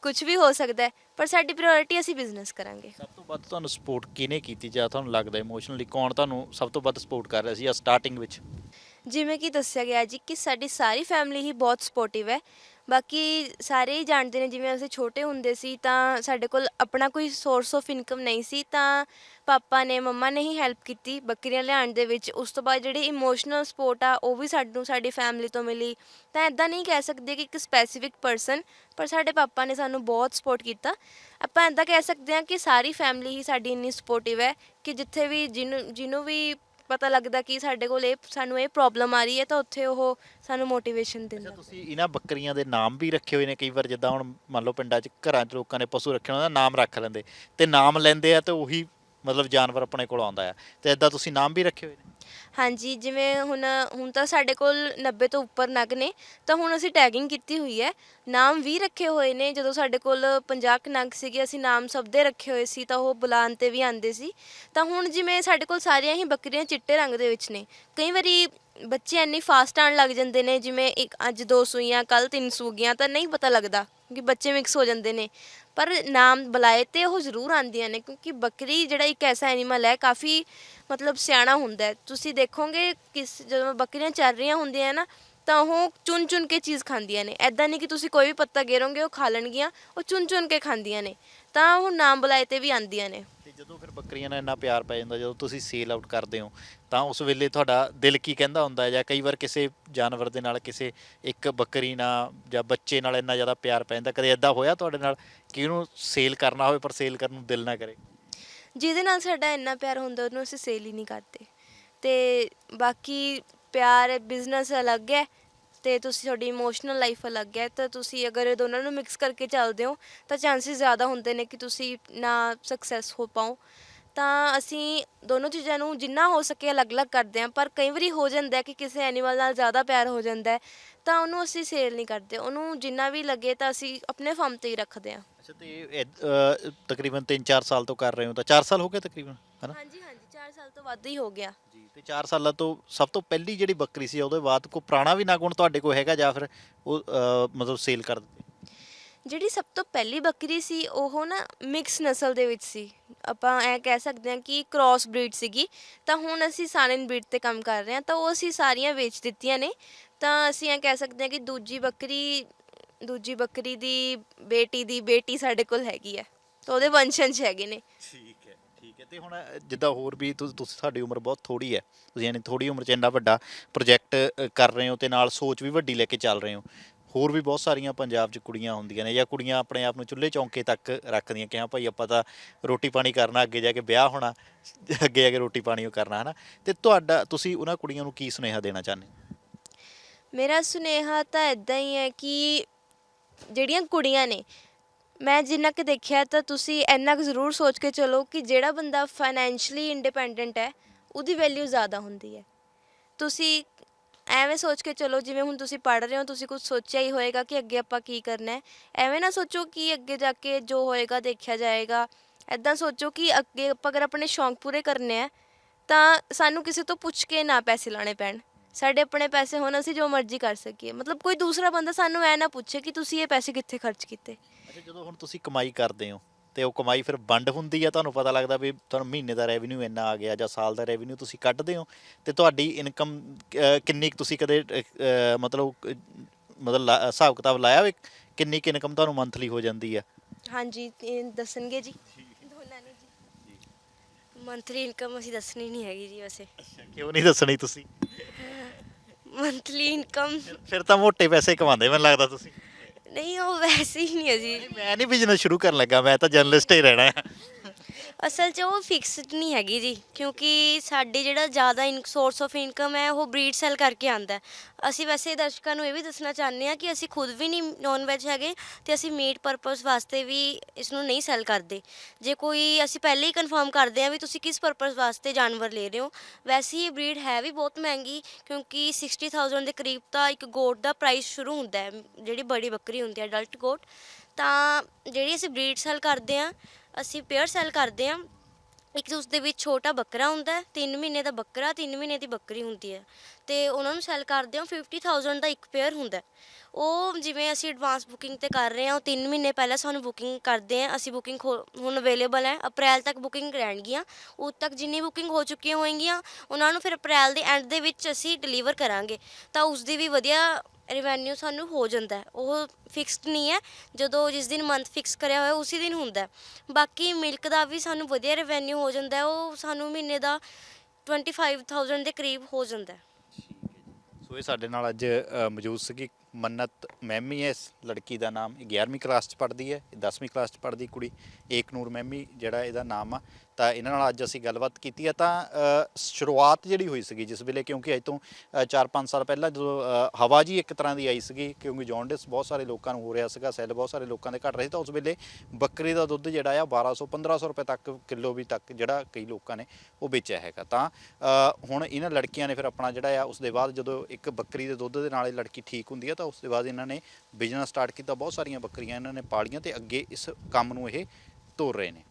ਕੁਝ ਵੀ ਹੋ ਸਕਦਾ ਹੈ ਪਰ ਸਾਡੀ ਪ੍ਰਾਇੋਰਟੀ ਅਸੀਂ ਬਿਜ਼ਨਸ ਕਰਾਂਗੇ। ਸਭ ਤੋਂ ਵੱਧ ਤੁਹਾਨੂੰ ਸਪੋਰਟ ਕਿਹਨੇ ਕੀਤੀ ਜਾਂ ਤੁਹਾਨੂੰ ਲੱਗਦਾ ਇਮੋਸ਼ਨਲੀ ਕੌਣ ਤੁਹਾਨੂੰ ਸਭ ਤੋਂ ਵੱਧ ਸਪੋਰਟ ਕਰ ਰਿਹਾ ਸੀ ਜਾਂ ਸਟਾਰਟਿੰਗ ਵਿੱਚ? ਜਿਵੇਂ ਕਿ ਦੱਸਿਆ ਗਿਆ ਜੀ ਕਿ ਸਾਡੀ ਸਾਰੀ ਫੈਮਿਲੀ ਹੀ ਬਹੁਤ ਸਪੋਰਟਿਵ ਹੈ। ਬਾਕੀ ਸਾਰੇ ਹੀ ਜਾਣਦੇ ਨੇ, ਜਿਵੇਂ ਅਸੀਂ ਛੋਟੇ ਹੁੰਦੇ ਸੀ ਤਾਂ ਸਾਡੇ ਕੋਲ ਆਪਣਾ ਕੋਈ ਸੋਰਸ ਆਫ ਇਨਕਮ ਨਹੀਂ ਸੀ, ਤਾਂ ਪਾਪਾ ਨੇ, ਮੰਮਾ ਨੇ ਹੀ ਹੈਲਪ ਕੀਤੀ ਬੱਕਰੀਆਂ ਲਿਆਉਣ ਦੇ ਵਿੱਚ। ਉਸ ਤੋਂ ਬਾਅਦ ਜਿਹੜੀ ਇਮੋਸ਼ਨਲ ਸਪੋਰਟ ਆ, ਉਹ ਵੀ ਸਾਨੂੰ, ਸਾਡੀ ਫੈਮਿਲੀ ਤੋਂ ਮਿਲੀ। ਤਾਂ ਐਦਾਂ ਨਹੀਂ ਕਹਿ ਸਕਦੇ ਕਿ ਇੱਕ ਸਪੈਸੀਫਿਕ ਪਰਸਨ ਪਰ ਸਾਡੇ ਪਾਪਾ ਨੇ ਸਾਨੂੰ ਬਹੁਤ ਸਪੋਰਟ ਕੀਤਾ। ਆਪਾਂ ਐਦਾਂ ਕਹਿ ਸਕਦੇ ਹਾਂ ਕਿ ਸਾਰੀ ਫੈਮਿਲੀ ਹੀ ਸਾਡੀ ਇੰਨੀ ਸਪੋਰਟਿਵ ਹੈ ਕਿ ਜਿੱਥੇ ਵੀ, ਜਿਹਨੂੰ ਜਿਹਨੂੰ ਵੀ ਪਤਾ ਲੱਗਦਾ ਕਿ ਸਾਡੇ ਕੋਲ ਇਹ ਸਾਨੂੰ ਇਹ ਪ੍ਰੋਬਲਮ ਆ ਰਹੀ ਹੈ ਤਾਂ ਉੱਥੇ ਉਹ ਸਾਨੂੰ ਮੋਟੀਵੇਸ਼ਨ ਦਿੰਦਾ। ਤੁਸੀਂ ਇਹਨਾਂ ਬੱਕਰੀਆਂ ਦੇ ਨਾਮ ਵੀ ਰੱਖੇ ਹੋਏ ਨੇ ਕਈ ਵਾਰ ਜਿੱਦਾਂ ਹੁਣ ਮੰਨ ਲਓ ਪਿੰਡਾਂ 'ਚ ਘਰਾਂ 'ਚ ਲੋਕਾਂ ਨੇ ਪਸ਼ੂ ਰੱਖੇ ਉਹਨਾਂ ਦਾ ਨਾਮ ਰੱਖ ਲੈਂਦੇ ਤੇ ਨਾਮ ਲੈਂਦੇ ਆ ਤੇ ਉਹੀ ਮਤਲਬ ਜਾਨਵਰ ਆਪਣੇ ਕੋਲ ਆਉਂਦਾ ਆ ਤੇ ਇਦਾਂ ਤੁਸੀਂ ਨਾਮ ਵੀ ਰੱਖੇ ਹੋਏ ਨੇ? ਹਾਂਜੀ, ਜਿਵੇਂ ਹੁਣ ਹੁਣ ਤਾਂ ਸਾਡੇ ਕੋਲ 90 ਤੋਂ ਉੱਪਰ ਨਗ ਨੇ, ਤਾਂ ਹੁਣ ਅਸੀਂ ਟੈਗਿੰਗ ਕੀਤੀ ਹੋਈ ਹੈ। ਨਾਮ ਵੀ ਰੱਖੇ ਹੋਏ ਨੇ, ਜਦੋਂ ਸਾਡੇ ਕੋਲ 50 ਕੁ ਨਗ ਸੀਗੇ, ਅਸੀਂ ਨਾਮ ਸਭ ਦੇ ਰੱਖੇ ਹੋਏ ਸੀ, ਤਾਂ ਉਹ ਬੁਲਾਉਣ ਤੇ ਵੀ ਆਉਂਦੇ ਸੀ। ਤਾਂ ਹੁਣ ਜਿਵੇਂ ਸਾਡੇ ਕੋਲ ਸਾਰੀਆਂ ਹੀ ਬੱਕਰੀਆਂ ਚਿੱਟੇ ਰੰਗ ਦੇ ਵਿੱਚ ਨੇ, ਕਈ ਵਾਰੀ ਬੱਚੇ ਇੰਨੀ ਫਾਸਟ ਆਉਣ ਲੱਗ ਜਾਂਦੇ ਨੇ, ਜਿਵੇਂ ਇੱਕ ਅੱਜ ਦੋ ਸੂਈਆਂ ਕੱਲ ਤਿੰਨ ਸੂਗੀਆਂ, ਤਾਂ ਨਹੀਂ ਪਤਾ ਲੱਗਦਾ ਕਿਉਂਕਿ ਬੱਚੇ ਮਿਕਸ ਹੋ ਜਾਂਦੇ ਨੇ। ਪਰ ਨਾਮ ਬੁਲਾਏ ਤੇ ਉਹ ਜ਼ਰੂਰ ਆਉਂਦੀਆਂ ਨੇ, ਕਿਉਂਕਿ ਬੱਕਰੀ ਜਿਹੜਾ ਇੱਕ ਐਸਾ ਐਨੀਮਲ ਹੈ, ਕਾਫੀ ਮਤਲਬ ਸਿਆਣਾ ਹੁੰਦਾ ਹੈ। ਤੁਸੀਂ ਦੇਖੋਗੇ ਕਿਸ ਜਦੋਂ ਬੱਕਰੀਆਂ ਚੱਲ ਰਹੀਆਂ ਹੁੰਦੀਆਂ ਨਾ, ਤਾਂ ਉਹ ਚੁਣ ਚੁਣ ਕੇ ਚੀਜ਼ ਖਾਂਦੀਆਂ ਨੇ। ਐਦਾਂ ਨਹੀਂ ਕਿ ਤੁਸੀਂ ਕੋਈ ਵੀ ਪੱਤਾ ਗੇਰੋਗੇ, ਉਹ ਖਾ ਲੈਣਗੀਆਂ, ਉਹ ਚੁਣ ਚੁਣ ਕੇ ਖਾਂਦੀਆਂ ਨੇ। ਤਾਂ ਉਹ ਨਾਮ ਬੁਲਾਏ ਤੇ ਵੀ ਆਉਂਦੀਆਂ ਨੇ। ਜਦੋਂ ਫਿਰ ਬੱਕਰੀਆਂ ਨਾਲ ਇੰਨਾ ਪਿਆਰ ਪੈ ਜਾਂਦਾ, ਜਦੋਂ ਤੁਸੀਂ ਸੇਲ ਆਊਟ ਕਰਦੇ ਹੋ, ਤਾਂ ਉਸ ਵੇਲੇ ਤੁਹਾਡਾ ਦਿਲ ਕੀ ਕਹਿੰਦਾ ਹੁੰਦਾ ਹੈ ਜਾਂ ਕਈ ਵਾਰ ਕਿਸੇ ਜਾਨਵਰ ਦੇ ਨਾਲ, ਕਿਸੇ ਇੱਕ ਬੱਕਰੀ ਨਾਲ ਜਾਂ ਬੱਚੇ ਨਾਲ ਇੰਨਾ ਜ਼ਿਆਦਾ ਪਿਆਰ ਪੈ ਜਾਂਦਾ? ਕਦੇ ਐਦਾਂ ਹੋਇਆ ਤੁਹਾਡੇ ਨਾਲ ਕਿ ਉਹਨੂੰ ਸੇਲ ਕਰਨਾ ਹੋਵੇ ਪਰ ਸੇਲ ਕਰਨ ਨੂੰ ਦਿਲ ਨਾ ਕਰੇ? ਜਿਹਦੇ ਨਾਲ ਸਾਡਾ ਇੰਨਾ ਪਿਆਰ ਹੁੰਦਾ, ਉਹਨੂੰ ਅਸੀਂ ਸੇਲ ਹੀ ਨਹੀਂ ਕਰਦੇ। ਤੇ ਬਾਕੀ ਪਿਆਰ ਬਿਜ਼ਨਸ ਅਲੱਗ ਹੈ। ਤੇ ਤੁਸੀਂ ਤੁਹਾਡੀ ਇਮੋਸ਼ਨਲ ਲਾਈਫ ਅਲੱਗ ਹੈ ਤਾਂ ਤੁਸੀਂ ਅਗਰ ਦੋਨਾਂ ਨੂੰ ਮਿਕਸ ਕਰਕੇ ਚੱਲਦੇ ਹੋ ਤਾਂ ਚਾਂਸਸ ਜ਼ਿਆਦਾ ਹੁੰਦੇ ਨੇ ਕਿ ਤੁਸੀਂ ਨਾ ਸਕਸੈਸ ਹੋ ਪਾਓ। ਤਾਂ ਅਸੀਂ ਦੋਨੋਂ ਚੀਜ਼ਾਂ ਨੂੰ ਜਿੰਨਾ ਹੋ ਸਕੇ ਅਲੱਗ-ਅਲੱਗ ਕਰਦੇ ਹਾਂ ਪਰ ਕਈ ਵਾਰੀ ਹੋ ਜਾਂਦਾ ਹੈ ਕਿ ਕਿਸੇ ਐਨੀਮਲ ਨਾਲ ਜ਼ਿਆਦਾ ਪਿਆਰ ਹੋ ਜਾਂਦਾ ਹੈ ਤਾਂ ਉਹਨੂੰ ਅਸੀਂ ਸੇਲ ਨਹੀਂ ਕਰਦੇ। ਉਹਨੂੰ ਜਿੰਨਾ ਵੀ ਲੱਗੇ ਤਾਂ ਅਸੀਂ ਆਪਣੇ ਫਾਰਮ ਤੇ ਹੀ ਰੱਖਦੇ ਹਾਂ। ਅੱਛਾ ਤੇ ਇਹ, ਅਹ, ਤਕਰੀਬਨ 3-4 ਸਾਲ ਤੋਂ ਕਰ ਰਹੇ ਹੋ ਤਾਂ 4 ਸਾਲ ਹੋ ਗਏ ਤਕਰੀਬਨ ਹੈਨਾ ਹਾਂਜੀ ਹਾਂਜੀ। 4 ਸਾਲ ਤੋਂ ਵੱਧ ਹੀ ਹੋ ਗਿਆ। ਜੀ ਤੇ 4 ਸਾਲਾਂ ਤੋਂ ਸਭ ਤੋਂ ਪਹਿਲੀ ਜਿਹੜੀ ਬੱਕਰੀ ਸੀ ਉਹਦੇ ਬਾਅਦ ਕੋਈ ਪੁਰਾਣਾ ਵੀ ਨਾਗੁਣ ਤੁਹਾਡੇ ਕੋਲ ਹੈਗਾ ਜਾਂ ਫਿਰ ਉਹ ਅਹ, ਮਤਲਬ ਸੇਲ ਕਰ ਦਿੱਤੇ? ਜਿਹੜੀ ਸਭ ਤੋਂ ਪਹਿਲੀ ਬੱਕਰੀ ਸੀ ਉਹ ਨਾ ਮਿਕਸ ਨਸਲ ਦੇ ਵਿੱਚ ਸੀ। ਆਪਾਂ ਐ ਕਹਿ ਸਕਦੇ ਹਾਂ ਕਿ ਕ੍ਰਾਸ ਬਰੀਡ ਸੀਗੀ। ਤਾਂ ਹੁਣ ਅਸੀਂ ਸਾਨਨ ਬਰੀਡ ਤੇ ਕੰਮ ਕਰ ਰਹੇ ਹਾਂ ਤਾਂ ਉਹ ਅਸੀਂ ਸਾਰੀਆਂ ਵੇਚ ਦਿੱਤੀਆਂ ਨੇ। ਤਾਂ ਅਸੀਂ ਐ ਕਹਿ ਸਕਦੇ ਹਾਂ ਕਿ ਦੂਜੀ ਬੱਕਰੀ ਦੂਜੀ ਬੱਕਰੀ ਦੀ ਬੇਟੀ ਦੀ ਬੇਟੀ ਸਾਡੇ ਕੋਲ ਹੈਗੀ ਹੈ। ਤਾਂ ਉਹਦੇ ਵੰਸ਼ਜ ਹੈਗੇ ਨੇ। ਠੀਕ। ਹੈ ਤੇ ਹੁਣ ਜਿੱਦਾਂ ਹੋਰ ਵੀ ਤੁਸ- ਤੁਸੀਂ ਸਾਡੀ ਉਮਰ ਬਹੁਤ ਥੋੜੀ ਹੈ, ਤੁਸੀਂ ਯਾਨੀ ਥੋੜੀ ਉਮਰ 'ਚ ਇੰਨਾ ਵੱਡਾ ਪ੍ਰੋਜੈਕਟ ਕਰ ਰਹੇ ਹੋ ਤੇ ਨਾਲ ਸੋਚ ਵੀ ਵੱਡੀ ਲੈ ਕੇ ਚੱਲ ਰਹੇ ਹੋ। ਹੋਰ ਵੀ ਬਹੁਤ ਸਾਰੀਆਂ ਪੰਜਾਬ 'ਚ ਕੁੜੀਆਂ ਹੁੰਦੀਆਂ ਨੇ ਜਾਂ ਕੁੜੀਆਂ ਆਪਣੇ ਆਪ ਨੂੰ ਚੁੱਲ੍ਹੇ ਚੌਂਕੇ ਤੱਕ ਰੱਖਦੀਆਂ ਕਿ ਹਾਂ ਭਾਈ ਆਪਾਂ ਤਾਂ ਰੋਟੀ ਪਾਣੀ ਕਰਨਾ, ਅੱਗੇ ਜਾ ਕੇ ਵਿਆਹ ਹੋਣਾ, ਅੱਗੇ ਜਾ ਕੇ ਰੋਟੀ ਪਾਣੀ ਉਹ ਕਰਨਾ, ਹਨਾ? ਤੇ ਤੁਹਾਡਾ, ਤੁਸੀਂ ਉਹਨਾਂ ਕੁੜੀਆਂ ਨੂੰ ਕੀ ਸੁਨੇਹਾ ਦੇਣਾ ਚਾਹੁੰਦੇ ਹੋ? ਮੇਰਾ ਸੁਨੇਹਾ ਤਾਂ ਇਦਾਂ ਹੀ ਹੈ ਕਿ ਜਿਹੜੀਆਂ ਕੁੜੀਆਂ ਨੇ ਮੈਂ ਜਿੰਨਾ ਕਿ ਦੇਖਿਆ ਤਾਂ ਤੁਸੀਂ ਇੰਨਾ ਕੁ ਜ਼ਰੂਰ ਸੋਚ ਕੇ ਚਲੋ ਕਿ ਜਿਹੜਾ ਬੰਦਾ ਫਾਈਨੈਂਸ਼ਲੀ ਇੰਡੀਪੈਂਡੈਂਟ ਹੈ, ਉਹਦੀ ਵੈਲਿਊ ਜ਼ਿਆਦਾ ਹੁੰਦੀ ਹੈ। ਤੁਸੀਂ ਐਵੇਂ ਸੋਚ ਕੇ ਚਲੋ, ਜਿਵੇਂ ਹੁਣ ਤੁਸੀਂ ਪੜ੍ਹ ਰਹੇ ਹੋ, ਤੁਸੀਂ ਕੁਝ ਸੋਚਿਆ ਹੀ ਹੋਏਗਾ ਕਿ ਅੱਗੇ ਆਪਾਂ ਕੀ ਕਰਨਾ ਹੈ। ਐਵੇਂ ਨਾ ਸੋਚੋ ਕਿ ਅੱਗੇ ਜਾ ਕੇ ਜੋ ਹੋਏਗਾ ਦੇਖਿਆ ਜਾਏਗਾ। ਐਦਾਂ ਸੋਚੋ ਕਿ ਅੱਗੇ ਆਪਾਂ ਅਗਰ ਆਪਣੇ ਸ਼ੌਂਕ ਪੂਰੇ ਕਰਨੇ ਆ ਤਾਂ ਸਾਨੂੰ ਕਿਸੇ ਤੋਂ ਪੁੱਛ ਕੇ ਨਾ ਪੈਸੇ ਲਾਣੇ ਪੈਣ। ਸਾਡੇ ਆਪਣੇ ਪੈਸੇ ਹੋਣ, ਅਸੀਂ ਜੋ ਮਰਜ਼ੀ ਕਰ ਸਕੀਏ। ਮਤਲਬ ਕੋਈ ਦੂਸਰਾ ਬੰਦਾ ਸਾਨੂੰ ਐ ਨਾ ਪੁੱਛੇ ਕਿ ਤੁਸੀਂ ਇਹ ਪੈਸੇ ਕਿੱਥੇ ਖਰਚ ਕੀਤੇ। ਅੱਛਾ ਜਦੋਂ ਹੁਣ ਤੁਸੀਂ ਕਮਾਈ ਕਰਦੇ ਹੋ ਤੇ ਉਹ ਕਮਾਈ ਫਿਰ ਵੰਡ ਹੁੰਦੀ ਆ ਤੁਹਾਨੂੰ ਪਤਾ ਲੱਗਦਾ ਵੀ ਤੁਹਾਨੂੰ ਮਹੀਨੇ ਦਾ ਰੈਵਨਿਊ ਇੰਨਾ ਆ ਗਿਆ ਜਾਂ ਸਾਲ ਦਾ ਰੈਵਨਿਊ ਤੁਸੀਂ ਕੱਢਦੇ ਹੋ ਤੇ ਤੁਹਾਡੀ ਇਨਕਮ ਕਿੰਨੀ ਕੁ ਤੁਸੀਂ ਕਦੇ ਅਹ, ਮਤਲਬ ਅਹ, ਮਤਲਬ ਲਾ- ਹਿਸਾਬ ਕਿਤਾਬ ਲਾਇਆ ਵੀ ਕਿੰਨੀ ਕੁ ਇਨਕਮ ਤੁਹਾਨੂੰ ਮੰਥਲੀ ਹੋ ਜਾਂਦੀ ਆ? ਹਾਂਜੀ ਇਹ ਦੱਸਣਗੇ ਜੀ? ਦੋਨਾਂ ਨੇ ਜੀ ਮੰਥਲੀ ਇਨਕਮ ਅਸੀਂ ਦੱਸਣੀ ਨਹੀਂ ਹੈਗੀ ਜੀ ਵੈਸੇ। ਕਿਉਂ ਨਹੀਂ ਦੱਸਣੀ ਤੁਸੀਂ? ਮੰਥਲੀ ਇਨਕਮ ਫਿਰ ਤਾਂ ਮੋٹے ਪੈਸੇ ਕਮਾਉਂਦੇ ਮੈਨੂੰ ਲੱਗਦਾ ਤੁਸੀਂ। ਨਹੀਂ, ਉਹ ਵੈਸੇ ਹੀ ਨਹੀਂ ਹੈ ਜੀ ਮੈਂ ਨਹੀਂ ਬਿਜ਼ਨਸ ਸ਼ੁਰੂ ਕਰਨ ਲੱਗਾ, ਮੈਂ ਤਾਂ ਜਰਨਲਿਸਟ ਹੀ ਰਹਿਣਾ ਹੈ। ਅਸਲ 'ਚ ਉਹ ਫਿਕਸਡ ਨਹੀਂ ਹੈਗੀ ਜੀ, ਕਿਉਂਕਿ ਸਾਡੇ ਜਿਹੜਾ ਜ਼ਿਆਦਾ ਸੋਰਸ ਆਫ ਇਨਕਮ ਹੈ, ਉਹ ਬਰੀਡ ਸੈਲ ਕਰਕੇ ਆਂਦਾ ਅਸੀਂ ਵੈਸੇ ਦਰਸ਼ਕਾਂ ਨੂੰ ਇਹ ਵੀ ਦੱਸਣਾ ਚਾਹੁੰਦੇ ਹਾਂ ਕਿ ਅਸੀਂ ਖੁਦ ਵੀ ਨਹੀਂ ਨੌਨ ਵੈਜ ਹੈਗੇ ਤੇ ਅਸੀਂ ਮੀਟ ਪਰਪਸ ਵਾਸਤੇ ਵੀ ਇਸ ਨੂੰ ਨਹੀਂ ਸੈਲ ਕਰਦੇ। ਜੇ ਕੋਈ ਅਸੀਂ ਪਹਿਲੇ ਹੀ ਕਨਫਰਮ ਕਰਦੇ ਹਾਂ ਵੀ ਤੁਸੀਂ ਕਿਸ ਪਰਪਸ ਵਾਸਤੇ ਜਾਨਵਰ ਲੈ ਰਹੇ ਹੋ, ਵੈਸੇ ਹੀ ਇਹ ਬਰੀਡ ਹੈ ਵੀ ਬਹੁਤ ਮਹਿੰਗੀ, ਕਿਉਂਕਿ 60000 ਦੇ ਕਰੀਬ ਤਾਂ ਇੱਕ ਗੋਟ ਦਾ ਪ੍ਰਾਈਸ ਸ਼ੁਰੂ ਹੁੰਦਾ ਹੈ, ਜਿਹੜੀ ਬੜੀ ਬੱਕਰੀ ਹੁੰਦੀ ਹੈ ਅਡਲਟ ਗੋਟ ਤਾਂ ਜਿਹੜੀ ਅਸੀਂ ਬਰੀਡ ਸੈਲ ਕਰਦੇ ਹਾਂ ਅਸੀਂ ਪੇਅਰ ਸੈਲ ਕਰਦੇ ਹਾਂ। ਇੱਕ ਉਸ ਦੇ ਵਿੱਚ ਛੋਟਾ ਬੱਕਰਾ ਹੁੰਦਾ ਹੈ 3 ਮਹੀਨੇ ਦਾ ਬੱਕਰਾ 3 ਮਹੀਨੇ ਦੀ ਬੱਕਰੀ ਹੁੰਦੀ ਹੈ। ਤੇ ਉਹਨਾਂ ਨੂੰ ਸੈਲ ਕਰਦੇ ਹਾਂ 50000 ਦਾ ਇੱਕ ਪੇਅਰ ਹੁੰਦਾ ਹੈ। ਉਹ ਜਿਵੇਂ ਅਸੀਂ ਐਡਵਾਂਸ ਬੁਕਿੰਗ ਤੇ ਕਰ ਰਹੇ ਹਾਂ, ਉਹ 3 ਮਹੀਨੇ ਪਹਿਲਾਂ ਸਾਨੂੰ ਬੁਕਿੰਗ ਕਰਦੇ ਹਾਂ। ਅਸੀਂ ਬੁਕਿੰਗ ਹੁਣ ਅਵੇਲੇਬਲ ਹੈ, ਅਪ੍ਰੈਲ ਤੱਕ ਬੁਕਿੰਗ ਰਹਿਣਗੀਆਂ। ਉਦੋਂ ਤੱਕ ਜਿੰਨੀ ਬੁਕਿੰਗ ਹੋ ਚੁੱਕੀਆਂ ਹੋਣਗੀਆਂ, ਉਹਨਾਂ ਨੂੰ ਫਿਰ ਅਪ੍ਰੈਲ ਦੇ ਐਂਡ ਦੇ ਵਿੱਚ ਅਸੀਂ ਡਿਲੀਵਰ ਕਰਾਂਗੇ। ਤਾਂ ਉਸ ਦੀ ਵੀ ਵਧੀਆ ਰੈਵਨਿਊ ਸਾਨੂੰ ਹੋ ਜਾਂਦਾ ਹੈ। ਉਹ ਫਿਕਸਡ ਨਹੀਂ ਹੈ। ਜਦੋਂ ਜਿਸ ਦਿਨ ਮੰਥ ਫਿਕਸ ਕਰਿਆ ਹੋਇਆ ਉਸੇ ਦਿਨ ਹੁੰਦਾ ਹੈ। ਬਾਕੀ ਮਿਲਕ ਦਾ ਵੀ ਸਾਨੂੰ ਵਧੀਆ ਰੈਵਨਿਊ ਹੋ ਜਾਂਦਾ ਹੈ। ਉਹ ਸਾਨੂੰ ਮਹੀਨੇ ਦਾ 25000 ਦੇ ਕਰੀਬ ਹੋ ਜਾਂਦਾ ਹੈ। ਸੋ ਇਹ ਸਾਡੇ ਨਾਲ ਅੱਜ ਅ, ਮੌਜੂਦ ਸੀਗੀ ਮੰਨਤ ਮੈਮੀ ਹੈ, ਇਸ ਲੜਕੀ ਦਾ ਨਾਮ 11ਵੀਂ ਕਲਾਸ ਚ ਪੜ੍ਹਦੀ ਹੈ 10ਵੀਂ ਕਲਾਸ ਚ ਪੜ੍ਹਦੀ ਕੁੜੀ ਏਕਨੂਰ ਮੈਮੀ ਜਿਹੜਾ ਇਹਦਾ ਨਾਮ ਆ। ਤਾਂ ਇਹਨਾਂ ਨਾਲ ਅੱਜ ਅਸੀਂ ਗੱਲਬਾਤ ਕੀਤੀ ਆ। ਤਾਂ ਸ਼ੁਰੂਆਤ ਜਿਹੜੀ ਹੋਈ ਸੀਗੀ ਜਿਸ ਵੇਲੇ ਕਿਉਂਕਿ ਅੱਜ ਤੋਂ 4-5 ਸਾਲ ਪਹਿਲਾਂ ਜਦੋਂ ਹਵਾ ਜੀ ਇੱਕ ਤਰ੍ਹਾਂ ਦੀ ਆਈ ਸੀਗੀ ਕਿਉਂਕਿ ਜੌਂਡਿਸ ਬਹੁਤ ਸਾਰੇ ਲੋਕਾਂ ਨੂੰ ਹੋ ਰਿਹਾ ਸੀਗਾ, ਸੈੱਲ ਬਹੁਤ ਸਾਰੇ ਲੋਕਾਂ ਦੇ ਘਟ ਰਹੇ ਸੀ, ਤਾਂ ਉਸ ਵੇਲੇ ਬੱਕਰੀ ਦਾ ਦੁੱਧ ਜਿਹੜਾ ਆ 1200 1500 ਰੁਪਏ ਤੱਕ ਕਿਲੋ ਵੀ ਤੱਕ ਜਿਹੜਾ ਕਈ ਲੋਕਾਂ ਨੇ ਉਹ ਵੇਚਿਆ ਹੈਗਾ। ਤਾਂ ਹੁਣ ਇਹਨਾਂ ਲੜਕੀਆਂ ਨੇ ਫਿਰ ਆਪਣਾ ਜਿਹੜਾ ਆ, ਉਸ ਦੇ ਬਾਅਦ ਜਦੋਂ ਇੱਕ ਬੱਕਰੀ ਦੇ ਦੁੱਧ ਦੇ ਨਾਲ ਇਹ ਲੜਕੀ ਠੀਕ ਹੁੰਦੀ ਹੈ ਤਾਂ ਉਸ ਦੇ ਬਾਅਦ ਇਹਨਾਂ ਨੇ ਬਿਜ਼ਨਸ ਸਟਾਰਟ ਕੀਤਾ। ਬਹੁਤ ਸਾਰੀਆਂ ਬੱਕਰੀਆਂ ਇਹਨਾਂ ਨੇ ਪਾਲੀਆਂ ਤੇ ਅੱਗੇ ਇਸ ਕੰਮ ਨੂੰ ਇਹ ਤੋਰ ਰਹੇ ਨੇ।